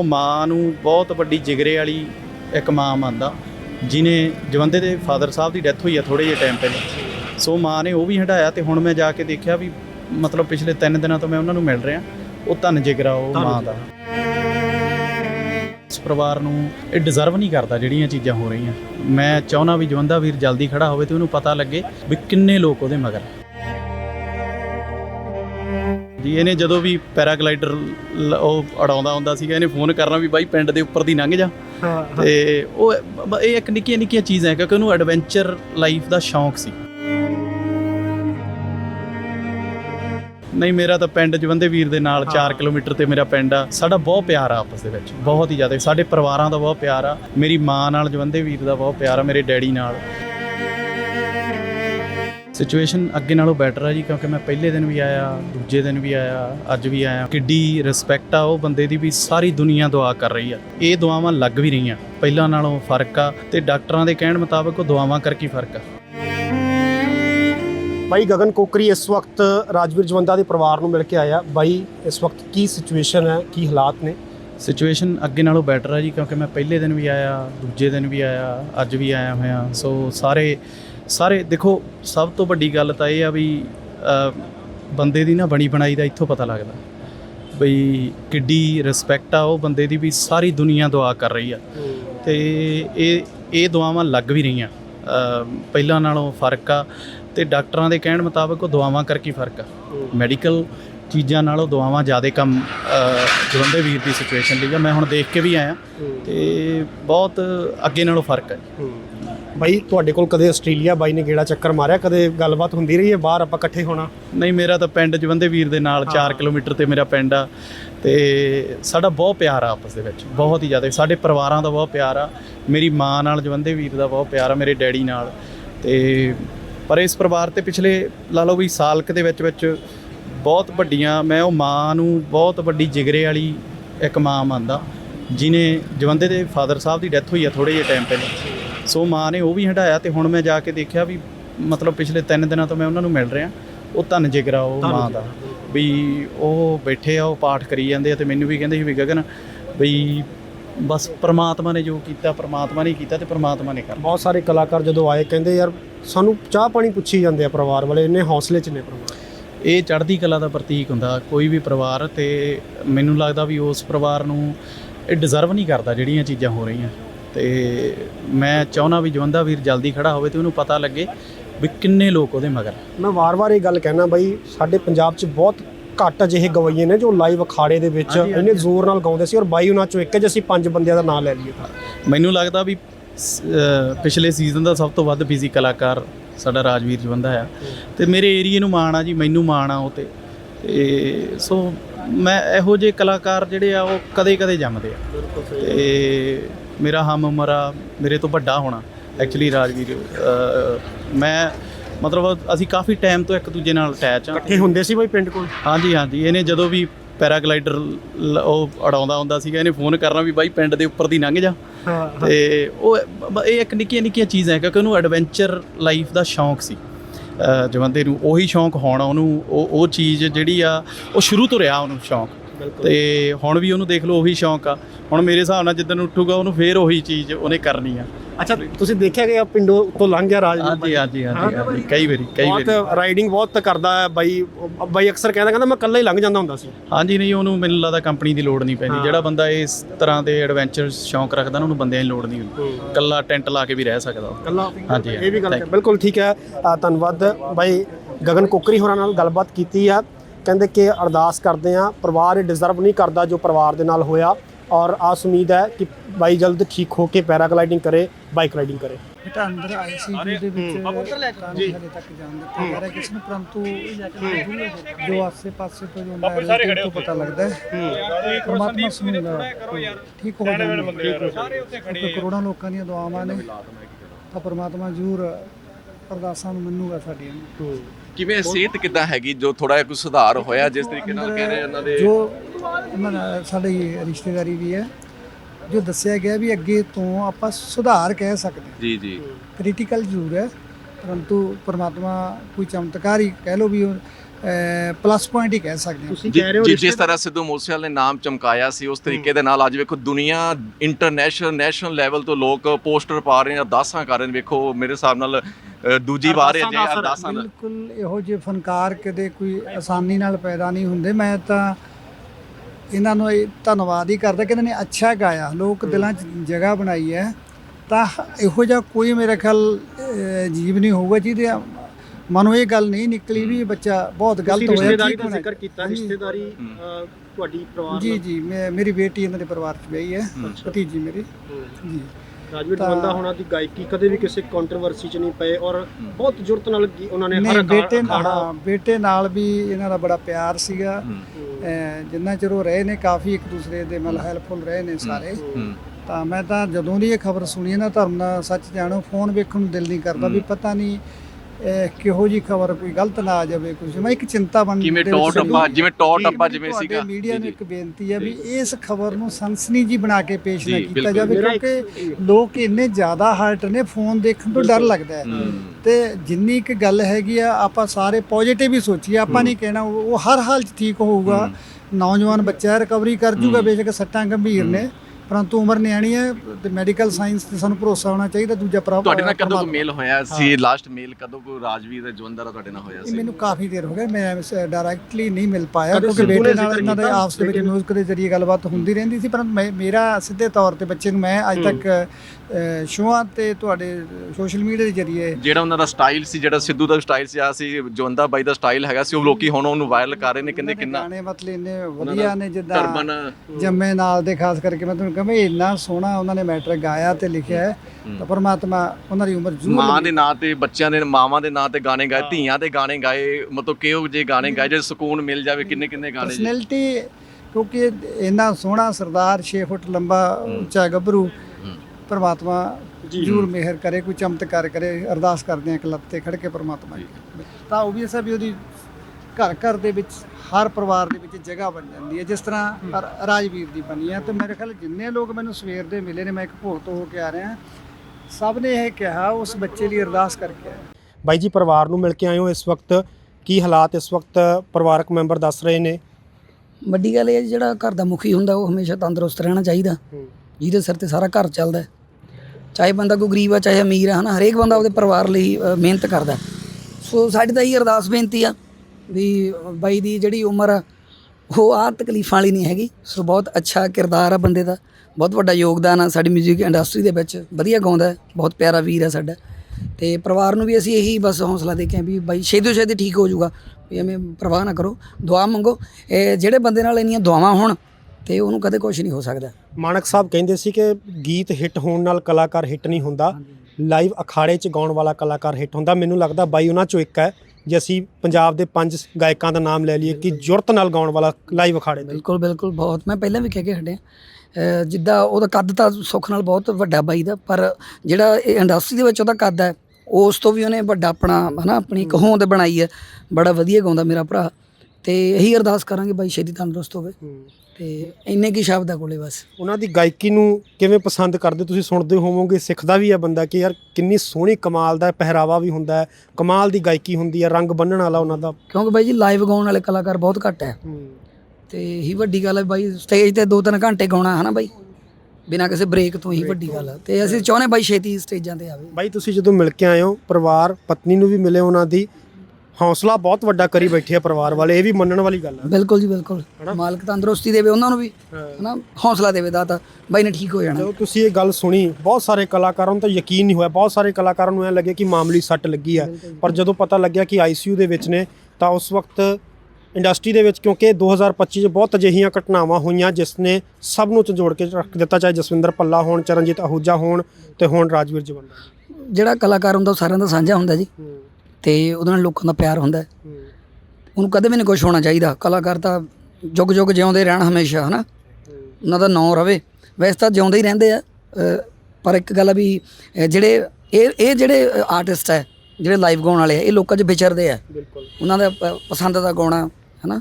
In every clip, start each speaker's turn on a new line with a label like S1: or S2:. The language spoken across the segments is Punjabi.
S1: ਉਹ ਮਾਂ ਨੂੰ ਬਹੁਤ ਵੱਡੀ ਜਿਗਰੇ ਵਾਲੀ ਇੱਕ ਮਾਂ ਮੰਨਦਾ ਜਿਨੇ ਜਵੰਦੇ ਦੇ ਫਾਦਰ ਸਾਹਿਬ ਦੀ ਡੈਥ ਹੋਈ ਆ ਥੋੜੇ ਜਿਹੇ ਟਾਈਮ ਪਹਿਲਾਂ। ਸੋ ਮਾਂ ਨੇ ਉਹ ਵੀ ਹਟਾਇਆ ਤੇ ਹੁਣ ਮੈਂ ਜਾ ਕੇ ਦੇਖਿਆ ਵੀ ਮਤਲਬ ਪਿਛਲੇ 3 ਦਿਨਾਂ ਤੋਂ ਮੈਂ ਉਹਨਾਂ ਨੂੰ ਮਿਲ ਰਿਹਾ ਉਹ ਧੰਨ ਜਿਗਰਾ ਉਹ ਮਾਂ ਦਾ। ਇਸ ਪਰਿਵਾਰ ਨੂੰ ਇਹ ਡਿਜ਼ਰਵ ਨਹੀਂ ਕਰਦਾ ਜਿਹੜੀਆਂ ਚੀਜ਼ਾਂ ਹੋ ਰਹੀਆਂ। ਮੈਂ ਚਾਹੁੰਦਾ ਵੀ ਜਵੰਦਾ ਵੀਰ ਜਲਦੀ ਖੜਾ ਹੋਵੇ ਤੇ ਉਹਨੂੰ ਪਤਾ ਲੱਗੇ ਵੀ ਕਿੰਨੇ ਲੋਕ ਉਹਦੇ ਮਗਰ ਜੀ ਇਹਨੇ ਜਦੋਂ ਵੀ ਪੈਰਾਗਲਾਈਡਰ ਲ- ਉਹ ਉਡਾਉਂਦਾ ਹੁੰਦਾ ਸੀਗਾ ਇਹਨੇ ਫੋਨ ਕਰਨਾ ਵੀ ਬਾਈ ਪਿੰਡ ਦੇ ਉੱਪਰ ਦੀ ਲੰਘ ਜਾ।
S2: ਹਾਂ
S1: ਤੇ ਉਹ ਬ- ਇਹ ਇੱਕ ਨਿੱਕੀਆਂ ਨਿੱਕੀਆਂ ਚੀਜ਼ਾਂ ਹੈ ਕਿਉਂਕਿ ਉਹਨੂੰ ਐਡਵੈਂਚਰ ਲਾਈਫ ਦਾ ਸ਼ੌਂਕ ਸੀ। ਨਹੀਂ ਮੇਰਾ ਤਾਂ ਪਿੰਡ ਜਵੰਦੇ ਵੀਰ ਦੇ ਨਾਲ 4 ਕਿਲੋਮੀਟਰ ਤੇ ਮੇਰਾ ਪਿੰਡ ਆ। ਸਾਡਾ ਬਹੁਤ ਪਿਆਰ ਆ ਆਪਸ ਦੇ ਵਿੱਚ ਬਹੁਤ ਹੀ ਜ਼ਿਆਦਾ। ਸਾਡੇ ਪਰਿਵਾਰਾਂ ਦਾ ਬਹੁਤ ਪਿਆਰ ਆ। ਮੇਰੀ ਮਾਂ ਨਾਲ ਜਵੰਦੇ ਵੀਰ ਦਾ ਬਹੁਤ ਪਿਆਰ ਆ ਮੇਰੇ ਡੈਡੀ ਨਾਲ। ਸਿਚੁਏਸ਼ਨ ਅੱਗੇ ਨਾਲੋਂ ਬੈਟਰ ਆ ਜੀ ਕਿਉਂਕਿ ਮੈਂ ਪਹਿਲੇ ਦਿਨ ਵੀ ਆਇਆ ਦੂਜੇ ਦਿਨ ਵੀ ਆਇਆ ਅੱਜ ਵੀ ਆਇਆ। ਕਿੱਡੀ ਰਿਸਪੈਕਟ ਆ ਉਹ ਬੰਦੇ ਦੀ ਵੀ ਸਾਰੀ ਦੁਨੀਆ ਦੁਆ ਕਰ ਰਹੀ ਆ। ਇਹ ਦੁਆਵਾਂ ਲੱਗ ਵੀ ਰਹੀਆਂ। ਪਹਿਲਾਂ ਨਾਲੋਂ ਫ਼ਰਕ ਆ ਤੇ ਡਾਕਟਰਾਂ ਦੇ ਕਹਿਣ ਮੁਤਾਬਕ ਉਹ ਦੁਆਵਾਂ ਕਰਕੇ ਫ਼ਰਕ ਆ।
S2: ਬਾਈ ਗਗਨ ਕੋਕਰੀ ਇਸ ਵਕਤ ਰਾਜਵੀਰ ਜਵੰਦਾ ਦੇ ਪਰਿਵਾਰ ਨੂੰ ਮਿਲ ਕੇ ਆਇਆ। ਬਾਈ ਇਸ ਵਕਤ ਕੀ ਸਿਚੁਏਸ਼ਨ ਹੈ? ਕੀ ਹਾਲਾਤ ਨੇ?
S1: ਸਿਚੁਏਸ਼ਨ ਅੱਗੇ ਨਾਲੋਂ ਬੈਟਰ ਆ ਜੀ ਕਿਉਂਕਿ ਮੈਂ ਪਹਿਲੇ ਦਿਨ ਵੀ ਆਇਆ ਦੂਜੇ ਦਿਨ ਵੀ ਆਇਆ ਅੱਜ ਵੀ ਆਇਆ ਹੋਇਆ। ਸੋ ਸਾਰੇ ਸਾਰੇ ਦੇਖੋ ਸਭ ਤੋਂ ਵੱਡੀ ਗੱਲ ਤਾਂ ਇਹ ਆ ਵੀ ਬੰਦੇ ਦੀ ਨਾ ਬਣੀ ਬਣਾਈ ਦਾ ਇੱਥੋਂ ਪਤਾ ਲੱਗਦਾ। ਬਈ ਕਿੱਡੀ ਰਿਸਪੈਕਟ ਆ ਉਹ ਬੰਦੇ ਦੀ ਵੀ ਸਾਰੀ ਦੁਨੀਆ ਦੁਆ ਕਰ ਰਹੀ ਆ। ਤੇ ਇਹ ਇਹ ਦੁਆਵਾਂ ਲੱਗ ਵੀ ਰਹੀਆਂ। ਪਹਿਲਾਂ ਨਾਲੋਂ ਫ਼ਰਕ ਆ ਤੇ ਡਾਕਟਰਾਂ ਦੇ ਕਹਿਣ ਮੁਤਾਬਕ ਉਹ ਦੁਆਵਾਂ ਕਰਕੇ ਫ਼ਰਕ ਆ। ਮੈਡੀਕਲ ਚੀਜ਼ਾਂ ਨਾਲੋਂ ਦੁਆਵਾਂ ਜ਼ਿਆਦਾ ਕੰਮ ਅ, ਜਵੰਦੇ ਵੀਰ ਦੀ ਸਿਚੁਏਸ਼ਨ ਲਈ ਆ। ਮੈਂ ਹੁਣ ਦੇਖ ਕੇ ਵੀ ਆਇਆ। ਤੇ ਬਹੁਤ ਅੱਗੇ ਨਾਲੋਂ ਫ਼ਰਕ ਹੈ
S2: ਬਾਈ ਤੁਹਾਡੇ ਕੋਲ ਕਦੇ ਆਸਟ੍ਰੇਲੀਆ ਬਾਈ ਨੇ ਗੇੜਾ ਚੱਕਰ ਮਾਰਿਆ? ਕਦੇ ਗੱਲਬਾਤ ਹੁੰਦੀ ਰਹੀ ਹੈ? ਬਾਹਰ ਆਪਾਂ ਇਕੱਠੇ ਹੋਣਾ?
S1: ਨਹੀਂ ਮੇਰਾ ਤਾਂ ਪਿੰਡ ਜਵੰਦੇ ਵੀਰ ਦੇ ਨਾਲ 4 ਕਿਲੋਮੀਟਰ ਤੇ ਮੇਰਾ ਪਿੰਡ ਆ। ਤੇ ਸਾਡਾ ਬਹੁਤ ਪਿਆਰ ਆ ਆਪਸ ਦੇ ਵਿੱਚ ਬਹੁਤ ਹੀ ਜ਼ਿਆਦਾ। ਸਾਡੇ ਪਰਿਵਾਰਾਂ ਦਾ ਬਹੁਤ ਪਿਆਰ ਆ। ਮੇਰੀ ਮਾਂ ਨਾਲ ਜਵੰਦੇ ਵੀਰ ਦਾ ਬਹੁਤ ਪਿਆਰ ਆ ਮੇਰੇ ਡੈਡੀ ਨਾਲ। ਤੇ ਪਰ ਇਸ ਪਰਿਵਾਰ ਤੇ ਪਿਛਲੇ ਲਾ ਲਓ ਵੀ ਸਾਲ ਕੁ ਦੇ ਵਿੱਚ ਵਿੱਚ ਬਹੁਤ ਵੱਡੀਆਂ ਮੈਂ ਉਹ ਮਾਂ ਨੂੰ ਬਹੁਤ ਵੱਡੀ ਜਿਗਰੇ ਵਾਲੀ ਇੱਕ ਮਾਂ ਮੰਨਦਾ ਜਿਨੇ ਜਵੰਦੇ ਦੇ ਫਾਦਰ ਸਾਹਿਬ ਦੀ ਡੈਥ ਹੋਈ ਆ ਥੋੜੇ ਜਿਹੇ ਟਾਈਮ ਪਹਿਲਾਂ। ਸੋ ਮਾਂ ਨੇ ਉਹ ਵੀ ਹਟਾਇਆ ਤੇ ਹੁਣ ਮੈਂ ਜਾ ਕੇ ਦੇਖਿਆ ਵੀ ਮਤਲਬ ਪਿਛਲੇ 3 ਦਿਨਾਂ ਤੋਂ ਮੈਂ ਉਹਨਾਂ ਨੂੰ ਮਿਲ ਰਿਹਾ। ਉਹ ਧੰਨ ਜਿਗਰਾ ਉਹ ਮਾਂ ਦਾ। ਵੀ ਉਹ ਬੈਠੇ ਆ ਉਹ ਪਾਠ ਕਰੀ ਜਾਂਦੇ ਆ ਤੇ ਮੈਨੂੰ ਵੀ ਕਹਿੰਦੇ ਸੀ ਵੀ ਗਗਨ ਵੀ ਬਸ ਪ੍ਰਮਾਤਮਾ ਨੇ ਜੋ ਕੀਤਾ ਪ੍ਰਮਾਤਮਾ ਨੇ ਕੀਤਾ ਤੇ ਪ੍ਰਮਾਤਮਾ ਨੇ ਕਰਨਾ।
S2: ਬਹੁਤ ਸਾਰੇ ਕਲਾਕਾਰ ਜਦੋਂ ਆਏ ਕਹਿੰਦੇ ਯਾਰ ਸਾਨੂੰ ਚਾਹ ਪਾਣੀ ਪੁੱਛੀ ਜਾਂਦੇ ਆ ਪਰਿਵਾਰ ਵਾਲੇ ਇੰਨੇ ਹੌਸਲੇ 'ਚ ਨੇ ਪਰਿਵਾਰ।
S1: ਇਹ ਚੜ੍ਹਦੀ ਕਲਾ ਦਾ ਪ੍ਰਤੀਕ ਹੁੰਦਾ ਕੋਈ ਵੀ ਪਰਿਵਾਰ ਤੇ ਮੈਨੂੰ ਲੱਗਦਾ ਵੀ ਉਸ ਪਰਿਵਾਰ ਨੂੰ ਇਹ ਡਿਜ਼ਰਵ ਨਹੀਂ ਕਰਦਾ ਜਿਹੜੀਆਂ ਚੀਜ਼ਾਂ ਹੋ ਰਹੀਆਂ। ਤੇ ਮੈਂ ਚਾਹੁੰਦਾ ਵੀ ਜਵੰਦਾ ਵੀਰ ਜਲਦੀ ਖੜਾ ਹੋਵੇ ਤੇ ਉਹਨੂੰ ਪਤਾ ਲੱਗੇ ਵੀ ਕਿੰਨੇ ਲੋਕ ਉਹਦੇ ਮਗਰ
S2: ਮੈਂ ਵਾਰ-ਵਾਰ ਇਹ ਗੱਲ ਕਹਿਣਾ ਬਾਈ ਸਾਡੇ ਪੰਜਾਬ 'ਚ ਬਹੁਤ ਘੱਟ ਅਜਿਹੇ ਗਵਈਏ ਨੇ ਜੋ ਲਾਈਵ ਅਖਾੜੇ ਦੇ ਵਿੱਚ ਇੰਨੇ ਜ਼ੋਰ ਨਾਲ ਗਾਉਂਦੇ ਸੀ ਔਰ ਬਾਈ ਉਹਨਾਂ 'ਚੋਂ ਇੱਕ ਜੇ ਅਸੀਂ ਪੰਜ ਬੰਦਿਆਂ ਦਾ ਨਾਮ ਲੈ ਲਈਏ। ਤਾਂ
S1: ਮੈਨੂੰ ਲੱਗਦਾ ਵੀ ਪਿਛਲੇ ਸੀਜ਼ਨ ਦਾ ਸਭ ਤੋਂ ਵੱਧ ਬਿਜ਼ੀ ਕਲਾਕਾਰ ਸਾਡਾ ਰਾਜਵੀਰ ਜਵੰਦਾ ਆ। ਤੇ ਮੇਰੇ ਏਰੀਏ ਨੂੰ ਮਾਣ ਆ ਜੀ ਮੈਨੂੰ ਮਾਣ ਆ ਉਹ ਤੇ। ਤੇ ਸੋ ਮੈਂ ਇਹੋ ਜਿਹੇ ਕਲਾਕਾਰ ਜਿਹੜੇ ਆ ਉਹ ਕਦੇ-ਕਦੇ ਜੰਮਦੇ ਆ। ਤੇ ਮੇਰਾ ਹਮ ਉਮਰ ਆ ਮੇਰੇ ਤੋਂ ਵੱਡਾ ਹੋਣਾ ਐਕਚੁਅਲੀ ਰਾਜਵੀਰ ਮੈਂ ਮਤਲਬ ਅਸੀਂ ਕਾਫੀ ਟਾਈਮ ਤੋਂ ਇੱਕ ਦੂਜੇ ਨਾਲ ਅਟੈਚ ਆ।
S2: ਇਕੱਠੇ ਹੁੰਦੇ ਸੀ ਬਾਈ ਪਿੰਡ ਕੋਲ?
S1: ਹਾਂਜੀ ਹਾਂਜੀ ਇਹਨੇ ਜਦੋਂ ਵੀ ਪੈਰਾਗਲਾਈਡਰ ਉਹ ਉਡਾਉਂਦਾ ਹੁੰਦਾ ਸੀਗਾ ਇਹਨੇ ਫੋਨ ਕਰਨਾ ਵੀ ਬਾਈ ਪਿੰਡ ਦੇ ਉੱਪਰ ਦੀ ਲੰਘ ਜਾ। ਤੇ ਉਹ ਇਹ ਇੱਕ ਨਿੱਕੀਆਂ ਨਿੱਕੀਆਂ ਚੀਜ਼ਾਂ ਹੈ ਕਿਉਂਕਿ ਉਹਨੂੰ ਐਡਵੈਂਚਰ ਲਾਈਫ ਦਾ ਸ਼ੌਂਕ ਸੀ। ਜਵੰਦੇ ਨੂੰ ਉਹੀ ਸ਼ੌਂਕ ਹੋਣਾ ਉਹਨੂੰ ਉਹ ਉਹ ਚੀਜ਼ ਜਿਹੜੀ ਆ ਉਹ ਸ਼ੁਰੂ ਤੋਂ ਰਿਹਾ ਉਹਨੂੰ ਸ਼ੌਂਕ। ਤੇ ਹੁਣ ਵੀ ਉਹਨੂੰ ਦੇਖ ਲਓ ਉਹੀ ਸ਼ੌਂਕ ਆ। ਹੁਣ ਮੇਰੇ ਹਿਸਾਬ ਨਾਲ ਜਿੱਦਣ ਉੱਠੂਗਾ ਉਹਨੂੰ ਫੇਰ ਉਹੀ ਚੀਜ਼ ਉਹਨੇ ਕਰਨੀ ਆ।
S2: ਅੱਛਾ ਤੁਸੀਂ ਦੇਖਿਆ ਕਿ ਆ ਪਿੰਡੋਂ ਤੋਂ ਲੰਘ ਗਿਆ ਰਾਜ
S1: ਹਾਂਜੀ ਹਾਂਜੀ ਹਾਂਜੀ ਕਈ ਵਾਰੀ ਕਈ ਵਾਰੀ।
S2: ਬਹੁਤ ਰਾਈਡਿੰਗ ਬਹੁਤ ਕਰਦਾ ਹੈ ਬਾਈ। ਬਾਈ ਅਕਸਰ ਕਹਿੰਦਾ ਕਹਿੰਦਾ ਮੈਂ ਇਕੱਲਾ ਹੀ ਲੰਘ ਜਾਂਦਾ ਹੁੰਦਾ ਸੀ।
S1: ਹਾਂਜੀ ਨਹੀਂ ਉਹਨੂੰ ਮੈਨੂੰ ਲੱਗਦਾ ਕੰਪਨੀ ਦੀ ਲੋੜ ਨਹੀਂ ਪੈਂਦੀ। ਜਿਹੜਾ ਬੰਦਾ ਇਸ ਤਰ੍ਹਾਂ ਦੇ ਐਡਵੈਂਚਰ ਸ਼ੌਂਕ ਰੱਖਦਾ ਨਾ ਉਹਨੂੰ ਬੰਦਿਆਂ ਦੀ ਲੋੜ ਨਹੀਂ ਹੁੰਦੀ। ਕੱਲਾ ਟੈਂਟ ਲਾ ਕੇ ਵੀ ਰਹਿ ਸਕਦਾ
S2: ਇਕੱਲਾ
S1: ਹਾਂਜੀ,
S2: ਇਹ ਵੀ ਗੱਲ ਹੈ। ਬਿਲਕੁਲ ਠੀਕ ਹੈ। ਧੰਨਵਾਦ ਬਾਈ ਗਗਨ ਕੋਕਰੀ ਹੋਰਾਂ ਨਾਲ ਗੱਲਬਾਤ ਕੀਤੀ ਆ। ਕਹਿੰਦੇ ਕਿ ਅਰਦਾਸ ਕਰਦੇ ਆ ਪਰਿਵਾਰ ਇਹ ਡਿਜ਼ਰਵ ਨਹੀਂ ਕਰਦਾ ਜੋ ਪਰਿਵਾਰ ਦੇ ਨਾਲ ਹੋਇਆ ਔਰ ਆਸ ਉਮੀਦ ਹੈ ਕਿ ਬਾਈ ਜਲਦ ਠੀਕ ਹੋ ਕੇ ਪੈਰਾਗਲਾਈਡਿੰਗ ਕਰੇ ਬਾਈਕ ਰਾਈਡਿੰਗ ਕਰੇ।
S3: ਬੇਟਾ ਅੰਦਰ ਆਈਸੀਯੂ ਦੇ ਵਿੱਚ ਜੀ। ਹਲੇ ਤੱਕ ਜਾਣ ਦਿੱਤਾ। ਜਾ ਰਿਹਾ ਕਿਸੇ ਨੂੰ? ਪਰੰਤੂ ਜੋ ਆਸੇ ਪਾਸੇ ਤੋਂ ਜੋ ਸਾਰੇ ਖੜੇ ਪਤਾ ਲੱਗਦਾ ਹੈ। ਪਰਮਾਤਮਾ ਸੁਣੇਗਾ ਠੀਕ ਹੋ ਜਾਣਗੇ ਸਾਰੇ ਉੱਥੇ ਖੜੇ ਕਰੋੜਾਂ ਲੋਕਾਂ ਦੀਆਂ ਦੁਆਵਾਂ ਨੇ। ਤਾਂ ਪਰਮਾਤਮਾ ਜ਼ਰੂਰ ਅਰਦਾਸਾਂ ਨੂੰ ਮੰਨੂਗਾ ਸਾਡੀਆਂ ਨੂੰ।
S4: ਕਿਵੇਂ ਸਿਹਤ ਕਿੱਦਾਂ ਹੈਗੀ ਜੋ ਥੋੜਾ ਜਿਹਾ ਕੁਝ ਸੁਧਾਰ ਹੋਇਆ ਜਿਸ ਤਰੀਕੇ ਨਾਲ ਕਹਿ ਰਹੇ ਇਹਨਾਂ ਦੇ?
S3: ਜੋ ਉਹਨਾਂ ਸਾਡੀ ਰਿਸ਼ਤੇਦਾਰੀ ਵੀ ਹੈ ਜੋ ਦੱਸਿਆ ਗਿਆ ਵੀ ਅੱਗੇ ਤੋਂ ਆਪਾਂ ਸੁਧਾਰ ਕਹਿ ਸਕਦੇ ਹਾਂ।
S4: ਜੀ ਜੀ।
S3: ਕ੍ਰਿਟੀਕਲ ਜ਼ਰੂਰ ਹੈ ਪਰੰਤੂ ਪਰਮਾਤਮਾ ਕੋਈ ਚਮਤਕਾਰ ਹੀ ਕਹਿ ਲੋ ਵੀ ਉਹ ਪਲੱਸ ਪੁਆਇੰਟ ਹੀ ਕਹਿ ਸਕਦੇ ਹਾਂ।
S2: ਤੁਸੀਂ ਕਹਿ ਰਹੇ ਹੋ
S4: ਜਿਸ ਤਰ੍ਹਾਂ ਸਿੱਧੂ ਮੂਸੇਵਾਲੇ ਨੇ ਨਾਮ ਚਮਕਾਇਆ ਸੀ ਉਸ ਤਰੀਕੇ ਦੇ ਨਾਲ ਅੱਜ ਵੇਖੋ ਦੁਨੀਆ ਇੰਟਰਨੈਸ਼ਨਲ ਨੈਸ਼ਨਲ ਲੈਵਲ ਤੋਂ ਲੋਕ ਪੋਸਟਰ ਪਾ ਰਹੇ ਨੇ ਅਰਦਾਸਾਂ ਕਰ ਰਹੇ ਨੇ। ਵੇਖੋ ਮੇਰੇ ਹਿਸਾਬ ਨਾਲ ਦੂਜੀ ਵਾਰ ਇਹ
S2: ਅਰਦਾਸਾਂ
S3: ਬਿਲਕੁਲ ਇਹੋ ਜਿਹੇ ਫਨਕਾਰ ਕਦੇ ਕੋਈ ਆਸਾਨੀ ਨਾਲ ਪੈਦਾ ਨਹੀਂ ਹੁੰਦੇ। ਮੈਂ ਤਾਂ ਇਹਨਾਂ ਨੂੰ ਧੰਨਵਾਦ ਹੀ ਕਰਦਾ ਕਿ ਇਹਨਾਂ ਨੇ ਅੱਛਾ ਗਾਇਆ। ਲੋਕ ਦਿਲਾਂ 'ਚ ਜਗ੍ਹਾ ਬਣਾਈ ਹੈ। ਤਾਂ ਇਹੋ ਜਿਹਾ ਕੋਈ ਮੇਰੇ ਖਿਆਲ ਜੀਵ ਨਹੀਂ ਹੋਊਗਾ ਜਿਹਦੇ ਮਨੋਂ ਇਹ ਗੱਲ ਨਹੀਂ ਨਿਕਲੀ ਵੀ ਬੱਚਾ ਬਹੁਤ ਗਲਤ ਹੋਇਆ
S2: ਰਿਸ਼ਤੇਦਾਰੀ ਦਾ ਜ਼ਿਕਰ ਕੀਤਾ। ਰਿਸ਼ਤੇਦਾਰੀ ਤੁਹਾਡੀ ਪਰਿਵਾਰ
S3: ਜੀ
S2: ਨਾਲ?
S3: ਜੀ ਮੇਰੀ ਬੇਟੀ ਇਹਨਾਂ ਦੇ ਪਰਿਵਾਰ 'ਚ ਵਿਆਹੀ ਹੈ। ਭਤੀਜੀ ਮੇਰੀ। ਜੀ।
S2: ਰਾਜਵੀਰ ਜਵੰਦਾ ਹੋਣਾ ਦੀ ਗਾਇਕੀ ਕਦੇ ਵੀ ਕਿਸੇ ਕੰਟਰੋਵਰਸੀ 'ਚ ਨਹੀਂ ਪਏ ਔਰ ਬਹੁਤ ਜੁਰਤ ਨਾਲ ਉਹਨਾਂ ਨੇ ਹਰ
S3: ਬੇਟੇ ਨਾਲ ਬੇਟੇ ਨਾਲ ਵੀ ਇਹਨਾਂ ਦਾ ਬੜਾ ਪਿਆਰ ਸੀਗਾ। ਜਿੰਨਾ ਚਿਰ ਉਹ ਰਹੇ ਨੇ ਕਾਫੀ ਇੱਕ ਦੂਸਰੇ ਦੇ ਮਤਲਬ ਹੈਲਪਫੁਲ ਰਹੇ ਨੇ ਸਾਰੇ। ਤਾਂ ਮੈਂ ਤਾਂ ਜਦੋਂ ਦੀ ਇਹ ਖਬਰ ਸੁਣੀ ਨਾ ਧਰਮ ਦਾ ਸੱਚ ਜਾਣੋ ਫੋਨ ਵੇਖਣ ਨੂੰ ਦਿਲ ਨਹੀਂ ਕਰਦਾ ਵੀ। ਪਤਾ ਨਹੀਂ ਇਹ ਕਿਹੋ ਜੀ ਖਬਰ ਕੋਈ ਗਲਤ ਨਾ ਆ ਜਾਵੇ ਕੁਝ ਮੈਂ ਇੱਕ ਚਿੰਤਾ ਬਣ
S4: ਕਿਵੇਂ
S3: ਸੀਗੀ।
S4: ਟੱਪਾ ਜਿਵੇਂ ਟੌਰ
S3: ਜੀ,
S4: ਟੱਪਾ ਜਿਵੇਂ ਸੀਗਾ।
S3: ਮੀਡੀਆ ਨੂੰ। ਇੱਕ ਬੇਨਤੀ ਹੈ ਵੀ ਇਸ ਖਬਰ ਨੂੰ ਸਨਸਨੀ ਜੀ ਬਣਾ ਕੇ ਪੇਸ਼ ਨਾ ਕੀਤਾ। ਜਾਵੇ ਕਿਉਂਕਿ ਲੋਕ ਇੰਨੇ ਜ਼ਿਆਦਾ ਹਰਟ ਨੇ ਫੋਨ ਦੇਖਣ ਤੋਂ ਡਰ ਲੱਗਦਾ ਹੈ। ਤੇ ਜਿੰਨੀ ਇੱਕ ਗੱਲ ਹੈਗੀ ਆ ਆਪਾਂ ਸਾਰੇ ਪੋਜ਼ਿਟਿਵ ਹੀ ਸੋਚੀਏ। ਆਪਾਂ ਨਹੀਂ ਕਹਿਣਾ ਉਹ ਹਰ ਹਾਲ 'ਚ ਠੀਕ ਹੋਊਗਾ। ਨੌਜਵਾਨ ਬੱਚਾ ਰਿਕਵਰੀ ਕਰ ਜੂਗਾ। ਬੇਸ਼ੱਕ ਸੱਟਾਂ ਗੰਭੀਰ ਨੇ। ਪਰੰਤੂ ਉਮਰ ਨਿਆਣੀ ਹੈ ਤੇ ਮੈਡੀਕਲ ਸਾਇੰਸ ਤੇ ਸਾਨੂੰ ਭਰੋਸਾ ਹੋਣਾ ਚਾਹੀਦਾ ਦੂਜਾ ਪ੍ਰਾ-
S4: ਤੁਹਾਡੇ ਨਾਲ ਕਦੋਂ ਕੋ। ਮੇਲ ਹੋਇਆ? ਸੀ ਲਾਸਟ ਮੇਲ ਕਦੋਂ ਕੋ ਰਾਜਵੀਰ ਤੇ ਜਵੰਦਰ ਦਾ ਤੁਹਾਡੇ ਨਾਲ ਹੋਇਆ ਸੀ?
S3: ਮੈਨੂੰ ਕਾਫੀ ਦੇਰ ਹੋ ਗਿਆ ਮੈਂ ਡਾਇਰੈਕਟਲੀ ਨਹੀਂ ਮਿਲ ਪਾਇਆ ਕਿਉਂਕਿ ਬੇਟੇ ਨਾਲ ਇਹਨਾਂ ਦੇ ਆਪਸ ਦੇ ਵਿੱਚ
S2: ਬੇਟੇ ਨੂੰ?
S3: ਮਿਊਜ਼ਿਕ ਦੇ ਜ਼ਰੀਏ ਗੱਲਬਾਤ ਹੁੰਦੀ ਰਹਿੰਦੀ ਸੀ ਪਰੰਤੂ ਮੈਂ ਮੇਰਾ ਸਿੱਧੇ ਤੌਰ ਤੇ ਬੱਚੇ ਨੂੰ ਮੈਂ ਅੱਜ ਤੱਕ ਸ਼ੋਆਂ ਤੇ ਤੁਹਾਡੇ ਸੋਸ਼ਲ ਮੀਡੀਆ ਦੇ ਜ਼ਰੀਏ
S4: ਜਿਹੜਾ ਉਹਨਾਂ ਦਾ ਸਟਾਈਲ ਸੀ ਜਿਹੜਾ ਸਿੱਧੂ ਦਾ ਸਟਾਈਲ ਸੀ ਆ ਸੀ ਜਵੰਦਾ ਬਾਈ ਦਾ ਸਟਾਈਲ ਹੈਗਾ ਸੀ ਉਹ ਲੋਕੀ ਹੁਣ ਉਹਨੂੰ ਵਾਇਰਲ ਕਰ ਰਹੇ ਨੇ ਕਹਿੰਦੇ ਕਿੰਨਾ
S3: ਗਾਣੇ ਮਤਲਬ ਇੰਨੇ ਵਧੀਆ ਨੇ ਜਿੱਦਾਂ ਜੰਮੇ ਨਾਲ ਦੇ ਖਾਸ ਕਰਕੇ ਮੈਂ ਤੁਹਾਨੂੰ ਕਹਾਂ ਇੰਨਾ ਸੋਹਣਾ ਉਹਨਾਂ ਨੇ ਮੈਟਰ ਗਾਇਆ ਤੇ ਲਿਖਿਆ ਹੈ ਤਾਂ ਪਰਮਾਤਮਾ ਉਹਨਾਂ ਦੀ ਉਮਰ ਜ਼ਰੂਰ
S4: ਮਾਂ ਦੇ ਨਾਂ ਤੇ ਬੱਚਿਆਂ ਦੇ ਮਾਵਾਂ ਦੇ ਨਾਂ ਤੇ ਗਾਣੇ ਗਾਏ ਧੀਆਂ ਦੇ ਗਾਣੇ ਗਾਏ ਮਤਲਬ ਕਿਹੋ ਜੇ ਗਾਣੇ ਗਾਏ ਜੇ ਸਕੂਨ ਮਿਲ ਜਾਵੇ ਕਿੰਨੇ ਕਿੰਨੇ ਗਾਣੇ
S3: ਪਰਸਨੈਲਿਟੀ ਕਿਉਂਕਿ ਇੰਨਾ ਸੋਹਣਾ ਸਰਦਾਰ 6 ਫੁੱਟ ਲੰਬਾ ਉੱਚਾ ਗੱਭਰੂ ਪਰਮਾਤਮਾ
S2: ਜੀ।
S3: ਜ਼ਰੂਰ ਮਿਹਰ ਕਰੇ ਕੋਈ ਚਮਤਕਾਰ ਕਰੇ ਅਰਦਾਸ ਕਰਦੇ ਆ ਲੱਤ ਤੇ ਖੜ ਕੇ ਪਰਮਾਤਮਾ ਜੀ। ਤਾਂ ਓਬਵੀਅਸ ਹੈ ਵੀ ਉਹਦੀ ਘਰ ਘਰ ਦੇ ਵਿੱਚ ਹਰ ਪਰਿਵਾਰ ਦੇ ਵਿੱਚ ਜਗ੍ਹਾ ਬਣ ਜਾਂਦੀ ਹੈ ਜਿਸ ਤਰ੍ਹਾਂ ਰਾਜਵੀਰ ਦੀ ਬਣੀ ਹੈ। ਤੇ ਮੇਰੇ ਖਿਆਲ ਜਿੰਨੇ ਲੋਕ ਮੈਨੂੰ ਸਵੇਰ ਦੇ ਮਿਲੇ ਨੇ ਮੈਂ ਇੱਕ ਭੋਗ ਤੋਂ ਹੋ ਕੇ ਆ ਰਿਹਾ ਸਭ ਨੇ ਇਹ ਕਿਹਾ ਉਸ ਬੱਚੇ ਲਈ ਅਰਦਾਸ ਕਰਕੇ ਆਏ
S2: ਬਾਈ ਜੀ ਪਰਿਵਾਰ ਨੂੰ ਮਿਲ ਕੇ ਆਏ ਹੋ ਇਸ ਵਕਤ। ਕੀ ਹਾਲਾਤ ਇਸ ਵਕਤ? ਪਰਿਵਾਰਕ ਮੈਂਬਰ ਦੱਸ ਰਹੇ ਨੇ।
S5: ਵੱਡੀ ਗੱਲ ਇਹ ਜਿਹੜਾ ਘਰ ਦਾ ਮੁਖੀ ਹੁੰਦਾ ਉਹ ਹਮੇਸ਼ਾ ਤੰਦਰੁਸਤ ਰਹਿਣਾ ਚਾਹੀਦਾ। ਜਿਹਦੇ ਸਿਰ ਤੇ ਸਾਰਾ ਘਰ ਚੱਲਦਾ ਹੈ। ਚਾਹੇ ਬੰਦਾ ਕੋਈ ਗਰੀਬ ਆ, ਚਾਹੇ ਅਮੀਰ ਆ, ਹਨਾ, ਹਰੇਕ ਬੰਦਾ ਉਹਦੇ ਪਰਿਵਾਰ ਲਈ ਮਿਹਨਤ ਕਰਦਾ ਸੋ ਸਾਡੀ ਤਾਂ ਇਹ ਅਰਦਾਸ ਬੇਨਤੀ ਆ ਵੀ ਬਾਈ ਦੀ ਜਿਹੜੀ ਉਮਰ ਆ, ਉਹ ਆ ਤਕਲੀਫਾਂ ਵਾਲੀ ਨਹੀਂ ਹੈਗੀ। ਸੋ ਬਹੁਤ ਅੱਛਾ ਕਿਰਦਾਰ ਆ ਬੰਦੇ ਦਾ। ਬਹੁਤ ਵੱਡਾ ਯੋਗਦਾਨ ਆ ਸਾਡੀ 뮤직 ਇੰਡਸਟਰੀ ਦੇ ਵਿੱਚ। ਵਧੀਆ ਗਾਉਂਦਾ ਬਹੁਤ ਪਿਆਰਾ ਵੀਰ ਆ ਸਾਡਾ। ਤੇ ਪਰਿਵਾਰ ਨੂੰ ਵੀ ਅਸੀਂ ਇਹੀ ਬਸ ਹੌਸਲਾ ਦੇ ਕੇ ਵੀ ਬਾਈ, ਛੇਤੀ ਤੋਂ ਛੇਤੀ ਠੀਕ ਹੋ ਜਾਊਗਾ। ਵੀ ਐਵੇਂ ਪਰਵਾਹ ਨਾ ਕਰੋ। ਦੁਆ ਮੰਗੋ। ਇਹ ਜਿਹੜੇ ਬੰਦੇ ਨਾਲ ਇੰਨੀਆਂ ਦੁਆਵਾਂ ਹੋਣ ਤੇ ਉਹਨੂੰ ਕਦੇ ਕੁਝ ਨਹੀਂ ਹੋ ਸਕਦਾ।
S2: ਮਾਨਕ ਸਾਹਿਬ ਕਹਿੰਦੇ ਸੀ ਕਿ ਗੀਤ ਹਿੱਟ ਹੋਣ ਨਾਲ ਕਲਾਕਾਰ ਹਿੱਟ ਨਹੀਂ ਹੁੰਦਾ। ਲਾਈਵ ਅਖਾੜੇ 'ਚ ਗਾਉਣ ਵਾਲਾ ਕਲਾਕਾਰ ਹਿੱਟ ਹੁੰਦਾ। ਮੈਨੂੰ ਲੱਗਦਾ ਬਾਈ ਉਹਨਾਂ 'ਚੋਂ ਇੱਕ ਹੈ। ਜੇ ਅਸੀਂ ਪੰਜਾਬ ਦੇ ਪੰਜ ਗਾਇਕਾਂ ਦਾ ਨਾਮ ਲੈ ਲਈਏ ਕਿ ਜੁਰਤ ਨਾਲ ਗਾਉਣ ਵਾਲਾ ਲਾਈਵ ਅਖਾੜੇ ਤੇ।
S5: ਬਿਲਕੁਲ ਬਿਲਕੁਲ ਬਹੁਤ। ਮੈਂ ਪਹਿਲਾਂ ਵੀ ਕਹਿ ਕੇ ਹਟਿਆ। ਜਿੱਦਾਂ ਉਹਦਾ ਕੱਦ ਤਾਂ ਸੁੱਖ ਨਾਲ ਬਹੁਤ ਵੱਡਾ ਬਾਈ ਦਾ ਪਰ ਜਿਹੜਾ ਇਹ ਇੰਡਸਟਰੀ ਦੇ ਵਿੱਚ ਉਹਦਾ ਕੱਦ ਹੈ ਉਸ ਤੋਂ ਵੀ ਉਹਨੇ ਵੱਡਾ ਆਪਣਾ ਹਨਾ ਆਪਣੀ ਇੱਕ ਹੋਂਦ ਬਣਾਈ ਹੈ। ਬੜਾ ਵਧੀਆ ਗਾਉਂਦਾ ਮੇਰਾ ਭਰਾ। ਤੇ ਇਹੀ ਅਰਦਾਸ ਕਰਾਂਗੇ ਬਾਈ ਛੇਤੀ ਤੰਦਰੁਸਤ ਹੋਵੇ। ਤੇ ਇੰਨੇ ਕੀ ਸ਼ਬਦ ਆ ਕੋਲੇ ਬਸ।
S2: ਉਹਨਾਂ ਦੀ ਗਾਇਕੀ ਨੂੰ ਕਿਵੇਂ ਪਸੰਦ ਕਰਦੇ? ਤੁਸੀਂ ਸੁਣਦੇ ਹੋਵੋਗੇ ਸਿੱਖਦਾ ਵੀ ਹੈ ਬੰਦਾ ਕਿ ਯਾਰ ਕਿੰਨੀ ਸੋਹਣੀ ਕਮਾਲ ਦਾ ਪਹਿਰਾਵਾ ਵੀ ਹੁੰਦਾ ਹੈ ਕਮਾਲ ਦੀ ਗਾਇਕੀ ਹੁੰਦੀ ਹੈ ਰੰਗ ਬੰਨਣ ਵਾਲਾ ਉਹਨਾਂ ਦਾ।
S5: ਕਿਉਂਕਿ ਬਾਈ ਜੀ ਲਾਈਵ ਗਾਉਣ ਵਾਲੇ ਕਲਾਕਾਰ ਬਹੁਤ ਘੱਟ ਹੈ। ਤੇ ਇਹੀ ਵੱਡੀ ਗੱਲ ਹੈ ਬਾਈ ਸਟੇਜ ਤੇ 2-3 ਘੰਟੇ ਗਾਉਣਾ ਹਨਾ ਬਾਈ? ਬਿਨਾਂ ਕਿਸੇ ਬ੍ਰੇਕ ਤੋਂ ਹੀ ਵੱਡੀ ਗੱਲ ਹੈ ਤੇ ਅਸੀਂ ਚਾਹੁੰਦੇ ਬਾਈ ਛੇਤੀ ਸਟੇਜਾਂ ਤੇ ਆਵੇ।
S2: ਬਾਈ ਤੁਸੀਂ ਜਦੋਂ ਮਿਲ ਕੇ ਆਏ ਹੋ ਪਰਿਵਾਰ ਪਤਨੀ ਨੂੰ ਵੀ ਮਿਲੇ ਉਹਨਾਂ ਦੀ ਹੌਸਲਾ ਬਹੁਤ ਵੱਡਾ ਕਰੀ ਬੈਠੇ ਆ ਪਰਿਵਾਰ ਵਾਲੇ ਇਹ ਵੀ ਮੰਨਣ ਵਾਲੀ ਗੱਲ ਹੈ
S5: ਬਿਲਕੁਲ ਜੀ ਬਿਲਕੁਲ। ਮਾਲਕ ਤੰਦਰੁਸਤੀ ਦੇਵੇ ਉਹਨਾਂ ਨੂੰ ਵੀ ਹਨਾ? ਹੌਸਲਾ ਦੇਵੇ ਦਾਤਾ ਬਾਈ ਨੇ ਠੀਕ ਹੋ ਜਾਣਾ।
S2: ਜਦੋਂ ਤੁਸੀਂ ਇਹ ਗੱਲ ਸੁਣੀ ਬਹੁਤ ਸਾਰੇ ਕਲਾਕਾਰਾਂ ਨੂੰ ਤਾਂ ਯਕੀਨ ਨਹੀਂ ਹੋਇਆ ਬਹੁਤ ਸਾਰੇ ਕਲਾਕਾਰਾਂ ਨੂੰ ਐ ਲੱਗੇ ਕਿ ਮਾਮੂਲੀ ਸੱਟ ਲੱਗੀ ਹੈ ਪਰ ਜਦੋਂ ਪਤਾ ਲੱਗਿਆ ਕਿ ਆਈਸੀਯੂ ਦੇ ਵਿੱਚ ਨੇ ਤਾਂ ਉਸ ਵਕਤ ਇੰਡਸਟਰੀ ਦੇ ਵਿੱਚ ਕਿਉਂਕਿ 2025 ਚ ਬਹੁਤ ਅਜਿਹੀਆਂ ਘਟਨਾਵਾਂ ਹੋਈਆਂ ਜਿਸ ਨੇ ਸਭ ਨੂੰ ਝੰਜੋੜ ਕੇ ਰੱਖ ਦਿੱਤਾ ਚਾਹੇ ਜਸਵਿੰਦਰ ਪੱਲਾ ਹੋਣ ਚਰਨਜੀਤ ਅਹੂਜਾ ਹੋਣ ਤੇ ਹੁਣ ਰਾਜਵੀਰ ਜਵੰਦਾ
S5: ਜਿਹੜਾ ਕਲਾਕਾਰ ਹੁੰਦਾ ਸਾਰਿਆਂ ਦਾ ਸਾਂਝਾ ਹੁੰਦਾ ਜੀ। ਤੇ ਉਹਦੇ ਨਾਲ ਲੋਕਾਂ ਦਾ ਪਿਆਰ ਹੁੰਦਾ ਹੈ। ਉਹਨੂੰ ਕਦੇ ਵੀ ਨਹੀਂ ਕੁਝ ਹੋਣਾ ਚਾਹੀਦਾ। ਕਲਾਕਾਰ ਤਾਂ ਜੁਗ ਜੁਗ ਜਿਉਂਦੇ ਰਹਿਣ ਹਮੇਸ਼ਾ ਹਨਾ? ਉਹਨਾਂ ਦਾ ਨਾਂ ਰਵੇ। ਵੈਸੇ ਤਾਂ ਜਿਉਂਦੇ ਹੀ ਰਹਿੰਦੇ ਆ। ਅ, ਪਰ ਇੱਕ ਗੱਲ ਆ ਵੀ ਅ, ਜਿਹੜੇ ਇਹ ਇਹ ਜਿਹੜੇ ਆਰਟਿਸਟ ਹੈ ਜਿਹੜੇ ਲਾਈਵ ਗਾਉਣ ਵਾਲੇ ਆ ਇਹ ਲੋਕਾਂ 'ਚ ਵਿਚਰਦੇ ਆ।
S2: ਬਿਲਕੁਲ।
S5: ਉਹਨਾਂ ਦਾ ਪ- ਪਸੰਦ ਦਾ ਗਾਉਣਾ ਹਨਾ?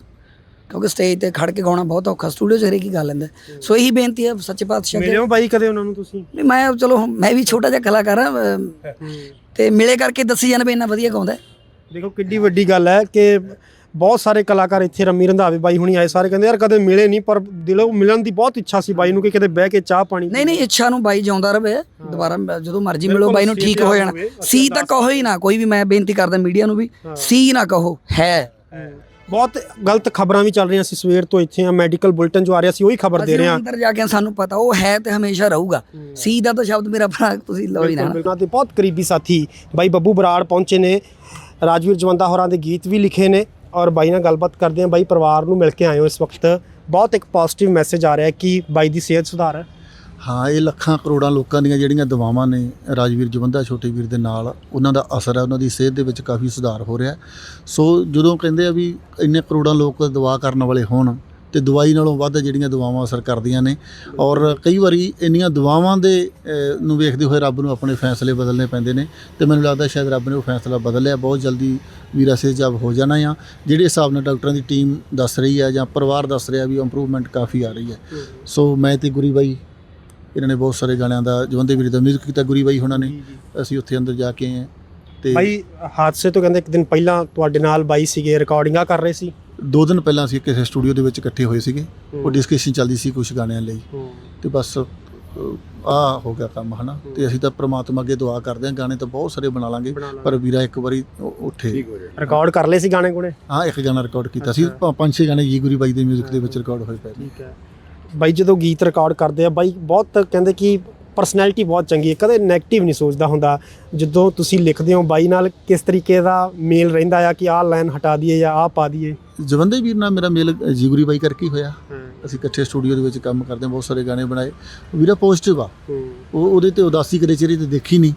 S5: ਕਿਉਂਕਿ ਸਟੇਜ ਤੇ ਖੜ ਕੇ ਗਾਉਣਾ ਬਹੁਤ ਔਖਾ ਸਟੂਡੀਓ 'ਚ ਹਰੇਕ ਹੀ ਗਾ ਲੈਂਦਾ ਸੋ ਇਹੀ ਬੇਨਤੀ ਹੈ ਸੱਚੇ ਪਾਤਸ਼ਾਹ ਅੱਗੇ।
S2: ਮਿਲੇ ਹੋ ਬਾਈ ਕਦੇ ਉਹਨਾਂ ਨੂੰ ਤੁਸੀਂ?
S5: ਨਹੀਂ ਮੈਂ ਚਲੋ ਮੈਂ ਵੀ ਛੋਟਾ ਜਿਹਾ ਕਲਾਕਾਰ ਅ, ਤੇ ਮਿਲੇ ਕਰਕੇ ਦੱਸੀ ਜਾਣ ਵੀ ਇੰਨਾ ਵਧੀਆ ਗਾਉਂਦਾ ਹੈ।
S2: ਦੇਖੋ ਕਿੰਨੀ ਵੱਡੀ ਗੱਲ ਹੈ ਕਿ ਬਹੁਤ ਸਾਰੇ ਕਲਾਕਾਰ ਇੱਥੇ ਰੰਮੀ ਰੰਧਾਵੇ ਬਾਈ ਹੁਣੀ ਆਏ ਸਾਰੇ ਕਹਿੰਦੇ ਯਾਰ ਕਦੇ ਮਿਲੇ ਨਹੀਂ ਪਰ ਦਿਲੋਂ ਮਿਲਣ ਦੀ ਬਹੁਤ ਇੱਛਾ ਸੀ ਬਾਈ ਨੂੰ ਕਿ ਕਿਤੇ ਬਹਿ ਕੇ ਚਾਹ ਪਾਣੀ
S5: ਨਹੀਂ ਨਹੀਂ ਇੱਛਾ ਨੂੰ ਬਾਈ ਜਿਉਂਦਾ ਰਵੇ ਦੁਬਾਰਾ ਮ- ਜਦੋਂ ਮਰਜ਼ੀ ਮਿਲੋ
S2: ਬਿਲਕੁਲ,
S5: ਬਾਈ ਨੂੰ
S2: ਸੀ
S5: ਠੀਕ
S2: ਪਿਆਰ
S5: ਹੋ ਜਾਣਾ।
S2: ਹੋਵੇ,
S5: ਸੀ ਤਾਂ ਕਹੋ ਹੀ ਨਾ ਕੋਈ ਵੀ ਮੈਂ ਬੇਨਤੀ ਕਰਦਾ ਮੀਡੀਆ ਨੂੰ ਵੀ ਸੀ ਨਾ ਕਹੋ ਹੈ।
S2: ਬਹੁਤ ਗਲਤ ਖਬਰਾਂ ਵੀ ਚੱਲ ਰਹੀਆਂ ਸੀ ਸਵੇਰ ਤੋਂ ਇੱਥੇ ਆ ਮੈਡੀਕਲ ਬੁਲਟਨ ਜੋ ਆ ਰਿਹਾ ਸੀ ਉਹੀ ਖਬਰ ਦੇ ਰਹੇ ਆ।
S5: ਅੰਦਰ ਜਾ ਕੇ ਸਾਨੂੰ ਪਤਾ ਉਹ ਹੈ ਤੇ ਹਮੇਸ਼ਾ ਰਹੂਗਾ। ਸੀ ਦਾ ਤਾਂ ਸ਼ਬਦ ਮੇਰਾ ਭਰਾ ਤੁਸੀਂ ਲਓ ਹੀ ਨਾ
S2: ਬਿਲਕੁਲ। ਤੇ ਬਹੁਤ ਕਰੀਬੀ ਸਾਥੀ ਬਾਈ ਬੱਬੂ ਬਰਾੜ ਪਹੁੰਚੇ ਨੇ ਰਾਜਵੀਰ ਜਵੰਦਾ ਹੋਰਾਂ ਦੇ ਗੀਤ ਵੀ ਲਿਖੇ ਨੇ ਔਰ ਬਾਈ ਨਾਲ ਗੱਲਬਾਤ ਕਰਦੇ ਆ ਬਾਈ ਪਰਿਵਾਰ ਨੂੰ ਮਿਲ ਕੇ ਆਏ ਹੋ ਇਸ ਵਕਤ। ਬਹੁਤ ਇੱਕ ਪੋਜ਼ਿਟਿਵ ਮੈਸੇਜ ਆ ਰਿਹਾ ਕਿ ਬਾਈ ਦੀ ਸਿਹਤ ਸੁਧਾਰ ਹੈ
S6: ਹਾਂ ਇਹ ਲੱਖਾਂ ਕਰੋੜਾਂ ਲੋਕਾਂ ਦੀਆਂ ਜਿਹੜੀਆਂ ਦਵਾਵਾਂ ਨੇ ਰਾਜਵੀਰ ਜਵੰਦਾ ਛੋਟੇ ਵੀਰ ਦੇ ਨਾਲ ਉਹਨਾਂ ਦਾ ਅਸਰ ਹੈ ਉਹਨਾਂ ਦੀ ਸਿਹਤ ਦੇ ਵਿੱਚ ਕਾਫੀ ਸੁਧਾਰ ਹੋ ਰਿਹਾ ਸੋ ਜਦੋਂ ਕਹਿੰਦੇ ਆ ਵੀ ਇੰਨੇ ਕਰੋੜਾਂ ਲੋਕ ਦਵਾ ਕਰਨ ਵਾਲੇ ਹੋਣ ਤੇ ਦਵਾਈ ਨਾਲੋਂ ਵੱਧ ਜਿਹੜੀਆਂ ਦਵਾਵਾਂ ਅਸਰ ਕਰਦੀਆਂ ਨੇ ਔਰ ਕਈ ਵਾਰੀ ਇੰਨੀਆਂ ਦਵਾਵਾਂ ਦੇ ਨੂੰ ਵੇਖਦੇ ਹੋਏ ਰੱਬ ਨੂੰ ਆਪਣੇ ਫੈਸਲੇ ਬਦਲਨੇ ਪੈਂਦੇ ਨੇ ਤੇ ਮੈਨੂੰ ਲੱਗਦਾ ਸ਼ਾਇਦ ਰੱਬ ਨੇ ਉਹ ਫੈਸਲਾ ਬਦਲਿਆ ਬਹੁਤ ਜਲਦੀ ਵੀਰਾ ਸਿਹਤਯਾਬ ਹੋ ਜਾਣਾ ਆ। ਜਿਹੜੇ ਹਿਸਾਬ ਨਾਲ ਡਾਕਟਰਾਂ ਦੀ ਟੀਮ ਦੱਸ ਰਹੀ ਹੈ ਜਾਂ ਪਰਿਵਾਰ ਦੱਸ ਰਿਹਾ ਵੀ ਇੰਪਰੂਵਮੈਂਟ ਕਾਫੀ ਆ ਰਹੀ ਹੈ। ਸੋ ਮੈਂ ਤੇ ਗੁਰੀ ਬਾਈ ਇਹਨਾਂ ਨੇ ਬਹੁਤ ਸਾਰੇ ਗਾਣਿਆਂ ਦਾ ਜਵੰਦੇ ਵੀਰ ਦਾ ਮਿਊਜ਼ਿਕ ਕੀਤਾ ਗੁਰੀ ਬਾਈ ਹੁਣਾਂ ਨੇ। ਅਸੀਂ ਉੱਥੇ ਅੰਦਰ ਜਾ ਕੇ ਆਏ ਹਾਂ ਤੇ
S2: ਬਾਈ ਹਾਦਸੇ ਤੋਂ ਕਹਿੰਦੇ ਇੱਕ ਦਿਨ ਪਹਿਲਾਂ ਤੁਹਾਡੇ ਨਾਲ ਬਾਈ ਸੀਗੇ ਰਿਕਾਰਡਿੰਗਾਂ ਕਰ ਰਹੇ ਸੀ?
S6: ਦੋ ਦਿਨ ਪਹਿਲਾਂ ਅਸੀਂ ਕਿਸੇ ਸਟੂਡੀਓ ਦੇ ਵਿੱਚ ਇਕੱਠੇ ਹੋਏ ਸੀਗੇ। ਉਹ ਡਿਸਕਸ਼ਨ ਚੱਲਦੀ ਸੀ ਕੁਝ ਗਾਣਿਆਂ ਲਈ। ਤੇ ਬਸ ਆ ਹੋ ਗਿਆ ਕੰਮ ਹਨਾ? ਤੇ ਅਸੀਂ ਤਾਂ ਪ੍ਰਮਾਤਮਾ ਅੱਗੇ ਦੁਆ ਕਰਦੇ ਹਾਂ ਗਾਣੇ ਤਾਂ ਬਹੁਤ ਸਾਰੇ ਬਣਾ ਲਾਂਗੇ। ਪਰ ਵੀਰਾ ਇੱਕ ਵਾਰੀ ਉੱਠੇ।
S2: ਰਿਕਾਰਡ ਕਰ ਲਏ ਸੀ ਗਾਣੇ ਗੁਣੇ?
S6: ਹਾਂ ਇੱਕ ਗਾਣਾ ਰਿਕਾਰਡ ਕੀਤਾ ਸੀ। ਪੰਜ ਛੇ ਗਾਣੇ ਜੀ ਗੁਰੀ ਬਾਈ ਦੇ ਮਿਊਜ਼ਿਕ ਦੇ ਵਿੱਚ ਰਿਕਾਰਡ ਹੋਏ ਪਏ
S2: ਠੀਕ ਹੈ। ਬਾਈ ਜਦੋਂ ਗੀਤ ਰਿਕਾਰਡ ਕਰਦੇ ਆ ਬਾਈ ਬਹੁਤ ਕਹਿੰਦੇ ਕਿ ਪਰਸਨੈਲਿਟੀ ਬਹੁਤ ਚੰਗੀ ਹੈ ਕਦੇ 네ਗੇਟਿਵ ਨਹੀਂ ਸੋਚਦਾ ਹੁੰਦਾ। ਜਦੋਂ ਤੁਸੀਂ ਲਿਖਦੇ ਹੋ ਬਾਈ ਨਾਲ ਕਿਸ ਤਰੀਕੇ ਦਾ ਮੇਲ ਰਹਿੰਦਾ ਆ ਕਿ ਆਹ ਲਾਈਨ ਹਟਾ ਦਈਏ ਜਾਂ ਆਹ ਪਾ ਦਈਏ?
S6: ਜਵੰਦੇ ਵੀਰ ਨਾਲ ਮੇਰਾ ਮੇਲ ਜੀ ਗੁਰੀ ਬਾਈ ਕਰਕੇ ਹੀ ਹੋਇਆ। ਅਸੀਂ ਇਕੱਠੇ ਸਟੂਡੀਓ ਦੇ ਵਿੱਚ ਕੰਮ ਕਰਦੇ ਹਾਂ ਬਹੁਤ ਸਾਰੇ ਗਾਣੇ ਬਣਾਏ। ਵੀਰਾ ਪੋਜ਼ਿਟਿਵ ਆ। ਉਹ ਉਹਦੇ ਤੇ ਉਦਾਸੀ ਕਦੇ ਚਿਹਰੇ ਤੇ ਦੇਖੀ ਨਹੀਂ।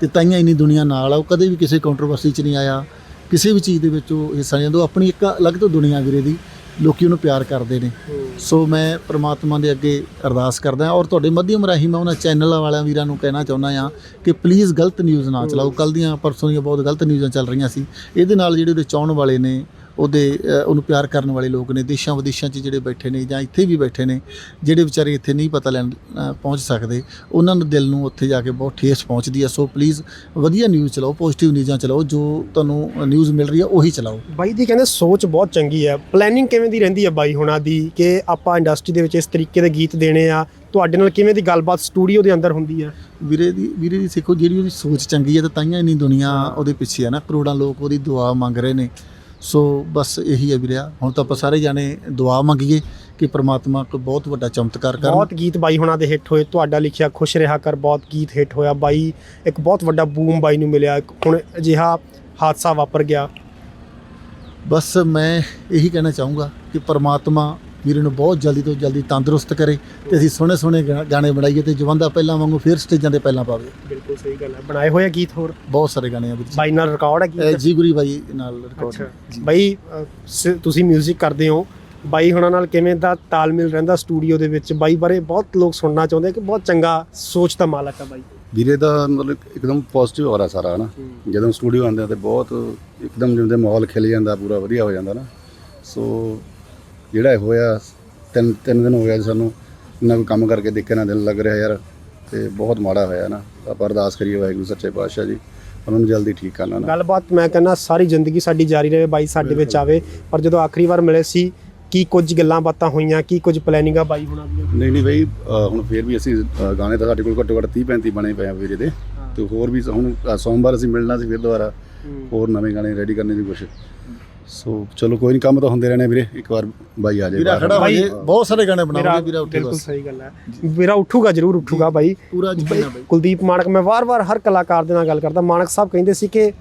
S6: ਤੇ ਤਾਈਆਂ ਇੰਨੀ ਦੁਨੀਆ ਨਾਲ ਆ ਉਹ ਕਦੇ ਵੀ ਕਿਸੇ ਕੰਟਰੋਵਰਸੀ 'ਚ ਨਹੀਂ ਆਇਆ। ਕਿਸੇ ਵੀ ਚੀਜ਼ ਦੇ ਵਿੱਚ ਉਹ ਹਿੱਸਾ ਨਹੀਂ ਲੈਂਦਾ। ਉਹ ਆਪਣੀ ਇੱਕ ਅਲੱਗ ਤੋਂ ਦੁਨੀਆ ਵੀਰੇ ਦੀ। ਲੋਕੀ ਉਹਨੂੰ ਪਿਆਰ ਕਰਦੇ ਨੇ। ਸੋ ਮੈਂ ਪ੍ਰਮਾਤਮਾ ਦੇ ਅੱਗੇ ਅਰਦਾਸ ਕਰਦਾ ਹਾਂ ਔਰ ਤੁਹਾਡੇ ਮਾਧਿਅਮ ਰਾਹੀਂ ਮੈਂ ਉਹਨਾਂ ਚੈਨਲ ਵਾਲਿਆਂ ਵੀਰਾਂ ਨੂੰ ਕਹਿਣਾ ਚਾਹੁੰਦਾ ਹਾਂ ਕਿ ਪਲੀਜ਼ ਗਲਤ ਨਿਊਜ਼ ਨਾ ਚਲਾਓ। ਕੱਲ ਦੀਆਂ ਪਰਸੋਂ ਦੀਆਂ ਬਹੁਤ ਗਲਤ ਨਿਊਜ਼ਾਂ ਚੱਲ ਰਹੀਆਂ ਸੀ। ਇਹਦੇ ਨਾਲ ਜਿਹੜੇ ਉਹਦੇ ਚਾਹਣ ਵਾਲੇ ਨੇ ਉਹਦੇ ਉਹਨੂੰ ਪਿਆਰ ਕਰਨ ਵਾਲੇ ਲੋਕ ਨੇ ਦੇਸ਼ਾਂ ਵਿਦੇਸ਼ਾਂ 'ਚ ਜਿਹੜੇ ਬੈਠੇ ਨੇ ਜਾਂ ਇੱਥੇ ਵੀ ਬੈਠੇ ਨੇ ਜਿਹੜੇ ਵਿਚਾਰੇ ਇੱਥੇ ਨਹੀਂ ਪਤਾ ਲੈਣ ਪਹੁੰਚ ਸਕਦੇ ਉਹਨਾਂ ਨੂੰ ਦਿਲ ਨੂੰ ਉੱਥੇ ਜਾ ਕੇ ਬਹੁਤ ਠੇਸ ਪਹੁੰਚਦੀ ਹੈ ਸੋ ਪਲੀਜ਼ ਵਧੀਆ ਨਿਊਜ਼ ਚਲਾਓ ਪੋਜ਼ਿਟਿਵ ਨਿਊਜ਼ਾਂ ਚਲਾਓ ਜੋ ਤੁਹਾਨੂੰ ਨਿਊਜ਼ ਮਿਲ ਰਹੀ ਹੈ ਉਹੀ ਚਲਾਓ।
S2: ਬਾਈ ਦੀ ਕਹਿੰਦੇ ਸੋਚ ਬਹੁਤ ਚੰਗੀ ਹੈ ਪਲੈਨਿੰਗ ਕਿਵੇਂ ਦੀ ਰਹਿੰਦੀ ਹੈ ਬਾਈ ਹੁਣਾਂ ਦੀ ਕਿ ਆਪਾਂ ਇੰਡਸਟਰੀ ਦੇ ਵਿੱਚ ਇਸ ਤਰੀਕੇ ਦੇ ਗੀਤ ਦੇਣੇ ਆ? ਤੁਹਾਡੇ ਨਾਲ ਕਿਵੇਂ ਦੀ ਗੱਲਬਾਤ ਸਟੂਡੀਓ ਦੇ ਅੰਦਰ ਹੁੰਦੀ ਹੈ
S6: ਵੀਰੇ ਦੀ ਵੀਰੇ ਦੀ ਸਿੱਖੋ ਜਿਹੜੀ ਉਹਦੀ ਸੋਚ ਚੰਗੀ ਹੈ ਤਾਂ ਤਾਈਆਂ ਇੰਨੀ ਦੁਨੀਆ ਉਹਦੇ ਪਿੱਛੇ ਹੈ ਨਾ ਕਰੋੜਾਂ ਲੋਕ ਉਹਦੀ ਦੁਆ ਮੰਗ ਰਹੇ ਨੇ। ਸੋ ਬਸ ਇਹੀ ਹੈ ਵੀਰਿਆ ਹੁਣ ਤਾਂ ਆਪਾਂ ਸਾਰੇ ਜਾਣੇ ਦੁਆ ਮੰਗੀਏ ਕਿ ਪ੍ਰਮਾਤਮਾ ਕੋਈ ਬਹੁਤ ਵੱਡਾ ਚਮਤਕਾਰ ਕਰਨ।
S2: ਬਹੁਤ ਗੀਤ ਬਾਈ ਹੁਣਾਂ ਦੇ ਹਿੱਟ ਹੋਏ ਤੁਹਾਡਾ ਲਿਖਿਆ ਖੁਸ਼ ਰਿਹਾ ਕਰ ਬਹੁਤ ਗੀਤ ਹਿੱਟ ਹੋਇਆ। ਬਾਈ ਇੱਕ ਬਹੁਤ ਵੱਡਾ ਬੂਮ ਬਾਈ ਨੂੰ ਮਿਲਿਆ ਹੁਣ ਅਜਿਹਾ ਹਾਦਸਾ ਵਾਪਰ ਗਿਆ।
S6: ਬਸ ਮੈਂ ਇਹੀ ਕਹਿਣਾ ਚਾਹੂੰਗਾ ਕਿ ਪ੍ਰਮਾਤਮਾ ਵੀਰੇ ਨੂੰ ਬਹੁਤ ਜਲਦੀ ਤੋਂ ਜਲਦੀ ਤੰਦਰੁਸਤ ਕਰੇ ਤੇ ਅਸੀਂ ਸੋਹਣੇ ਸੋਹਣੇ ਗਾਣੇ ਬਣਾਈਏ ਤੇ ਜਵੰਦਾ ਪਹਿਲਾਂ ਵਾਂਗੂ ਫੇਰ ਸਟੇਜਾਂ ਤੇ ਪਹਿਲਾਂ ਪਾਵੇ।
S2: ਬਿਲਕੁਲ ਸਹੀ ਗੱਲ ਹੈ। ਬਣਾਏ ਹੋਏ ਆ ਗੀਤ ਹੋਰ?
S6: ਬਹੁਤ ਸਾਰੇ ਗਾਣੇ ਆ ਵੀਰ ਜੀ।
S2: ਬਾਈ ਨਾਲ ਰਿਕਾਰਡ ਹੈ ਗੀਤ?
S6: ਜੀ ਗੁਰੀ ਬਾਈ ਨਾਲ
S2: ਅੱਛਾ।
S6: ਰਿਕਾਰਡ
S2: ਬਾਈ ਤੁਸੀਂ 뮤직 ਕਰਦੇ ਹੋ। ਬਾਈ ਹੁਣਾਂ ਨਾਲ ਕਿਵੇਂ ਦਾ ਤਾਲਮੇਲ ਰਹਿੰਦਾ ਸਟੂਡੀਓ ਦੇ ਵਿੱਚ? ਬਾਈ ਬਾਰੇ ਬਹੁਤ ਲੋਕ ਸੁਣਨਾ ਚਾਹੁੰਦੇ ਆ ਕਿ ਬਹੁਤ ਚੰਗਾ ਸੋਚ ਦਾ ਮਾਲਕ ਆ ਬਾਈ।
S7: ਵੀਰੇ ਦਾ ਮਤਲਬ ਇੱਕਦਮ ਪੋਜ਼ਿਟਿਵ ਹੋ ਰਿਹਾ ਸਾਰਾ ਹਨਾ? ਜਦੋਂ ਸਟੂਡੀਓ ਆਉਂਦੇ ਆ ਤੇ ਬਹੁਤ ਇੱਕਦਮ ਜਿਵੇਂ ਮਾਹੌਲ ਖਿਲ ਜਾਂਦਾ ਪੂਰਾ ਵਧੀਆ ਹੋ ਜਾਂਦਾ ਨਾ। ਸੋ ਜਿਹੜਾ ਇਹ ਹੋਇਆ ਤਿੰਨ ਤਿੰਨ ਦਿਨ ਹੋ ਗਿਆ ਜੀ ਸਾਨੂੰ। ਇੰਨਾ ਕੋਈ ਕੰਮ ਕਰਕੇ ਦੇਖੇ ਨਾ ਦਿਲ ਲੱਗ ਰਿਹਾ ਯਾਰ ਤੇ ਬਹੁਤ ਮਾੜਾ ਹੋਇਆ ਨਾ। ਆਪਾਂ ਅਰਦਾਸ ਕਰੀਏ ਵਾਹਿਗੁਰੂ ਸੱਚੇ ਪਾਤਸ਼ਾਹ ਜੀ ਉਹਨਾਂ ਨੂੰ ਜਲਦੀ ਠੀਕ ਕਰਨਾ ਨਾ
S2: ਗੱਲਬਾਤ ਮੈਂ ਕਹਿੰਦਾ ਸਾਰੀ ਜ਼ਿੰਦਗੀ ਸਾਡੀ ਜਾਰੀ ਰਹੇ ਬਾਈ ਸਾਡੇ ਵਿੱਚ ਆਵੇ। ਪਰ ਜਦੋਂ ਆਖਰੀ ਵਾਰ ਮਿਲੇ ਸੀ ਕੀ ਕੁਝ ਗੱਲਾਂ ਬਾਤਾਂ ਹੋਈਆਂ ਕੀ ਕੁਝ ਪਲੈਨਿੰਗਾਂ ਬਾਈ ਹੁਣਾਂ ਦੀਆਂ?
S7: ਨਹੀਂ ਨਹੀਂ ਬਈ ਹੁਣ ਫੇਰ ਵੀ ਅਸੀਂ ਗਾਣੇ ਤਾਂ ਸਾਡੇ ਕੋਲ ਘੱਟੋ ਘੱਟ 30 35 ਬਣੇ ਪਏ ਆ ਵੀਰੇ ਦੇ। ਤੇ ਹੋਰ ਵੀ ਹੁਣ ਸੋਮਵਾਰ ਅਸੀਂ ਮਿਲਣਾ ਸੀ ਫਿਰ ਦੁਬਾਰਾ। ਹੋਰ ਨਵੇਂ ਗਾਣੇ ਰੈਡੀ ਕਰਨੇ ਦੀ ਕੋਸ਼ਿਸ਼। ਸੋ ਚਲੋ ਕੋਈ ਨਹੀਂ ਕੰਮ ਤਾਂ ਹੁੰਦੇ ਰਹਿਣੇ ਵੀਰੇ ਇੱਕ ਵਾਰ ਬਾਈ ਆ ਜਾਏ
S6: ਵੀਰਾ
S7: ਬਾਹਰ।
S6: ਖੜਾ ਹੋ
S2: ਬਾਈ-
S6: ਜੇ ਬਹੁਤ ਸਾਰੇ ਗਾਣੇ
S2: ਮੇਰਾ
S6: ਬਣਾਉਂਦੇ ਵੀਰਾ ਉੱਠੇ
S2: ਬਿਲਕੁਲ
S6: ਬਸ।
S2: ਸਹੀ ਗੱਲ ਹੈ। ਮੇਰਾ ਉੱਠੂਗਾ ਜ਼ਰੂਰ ਉੱਠੂਗਾ ਬਾਈ।
S6: ਪੂਰਾ ਆ ਬਾਈ।
S2: ਕੁਲਦੀਪ ਮਾਨਕ ਮੈਂ ਵਾਰ-ਵਾਰ ਹਰ ਕਲਾਕਾਰ ਦੇ ਨਾਲ ਗੱਲ ਕਰਦਾ। ਮਾਨਕ ਸਾਹਿਬ ਕਹਿੰਦੇ ਸੀ ਕਿ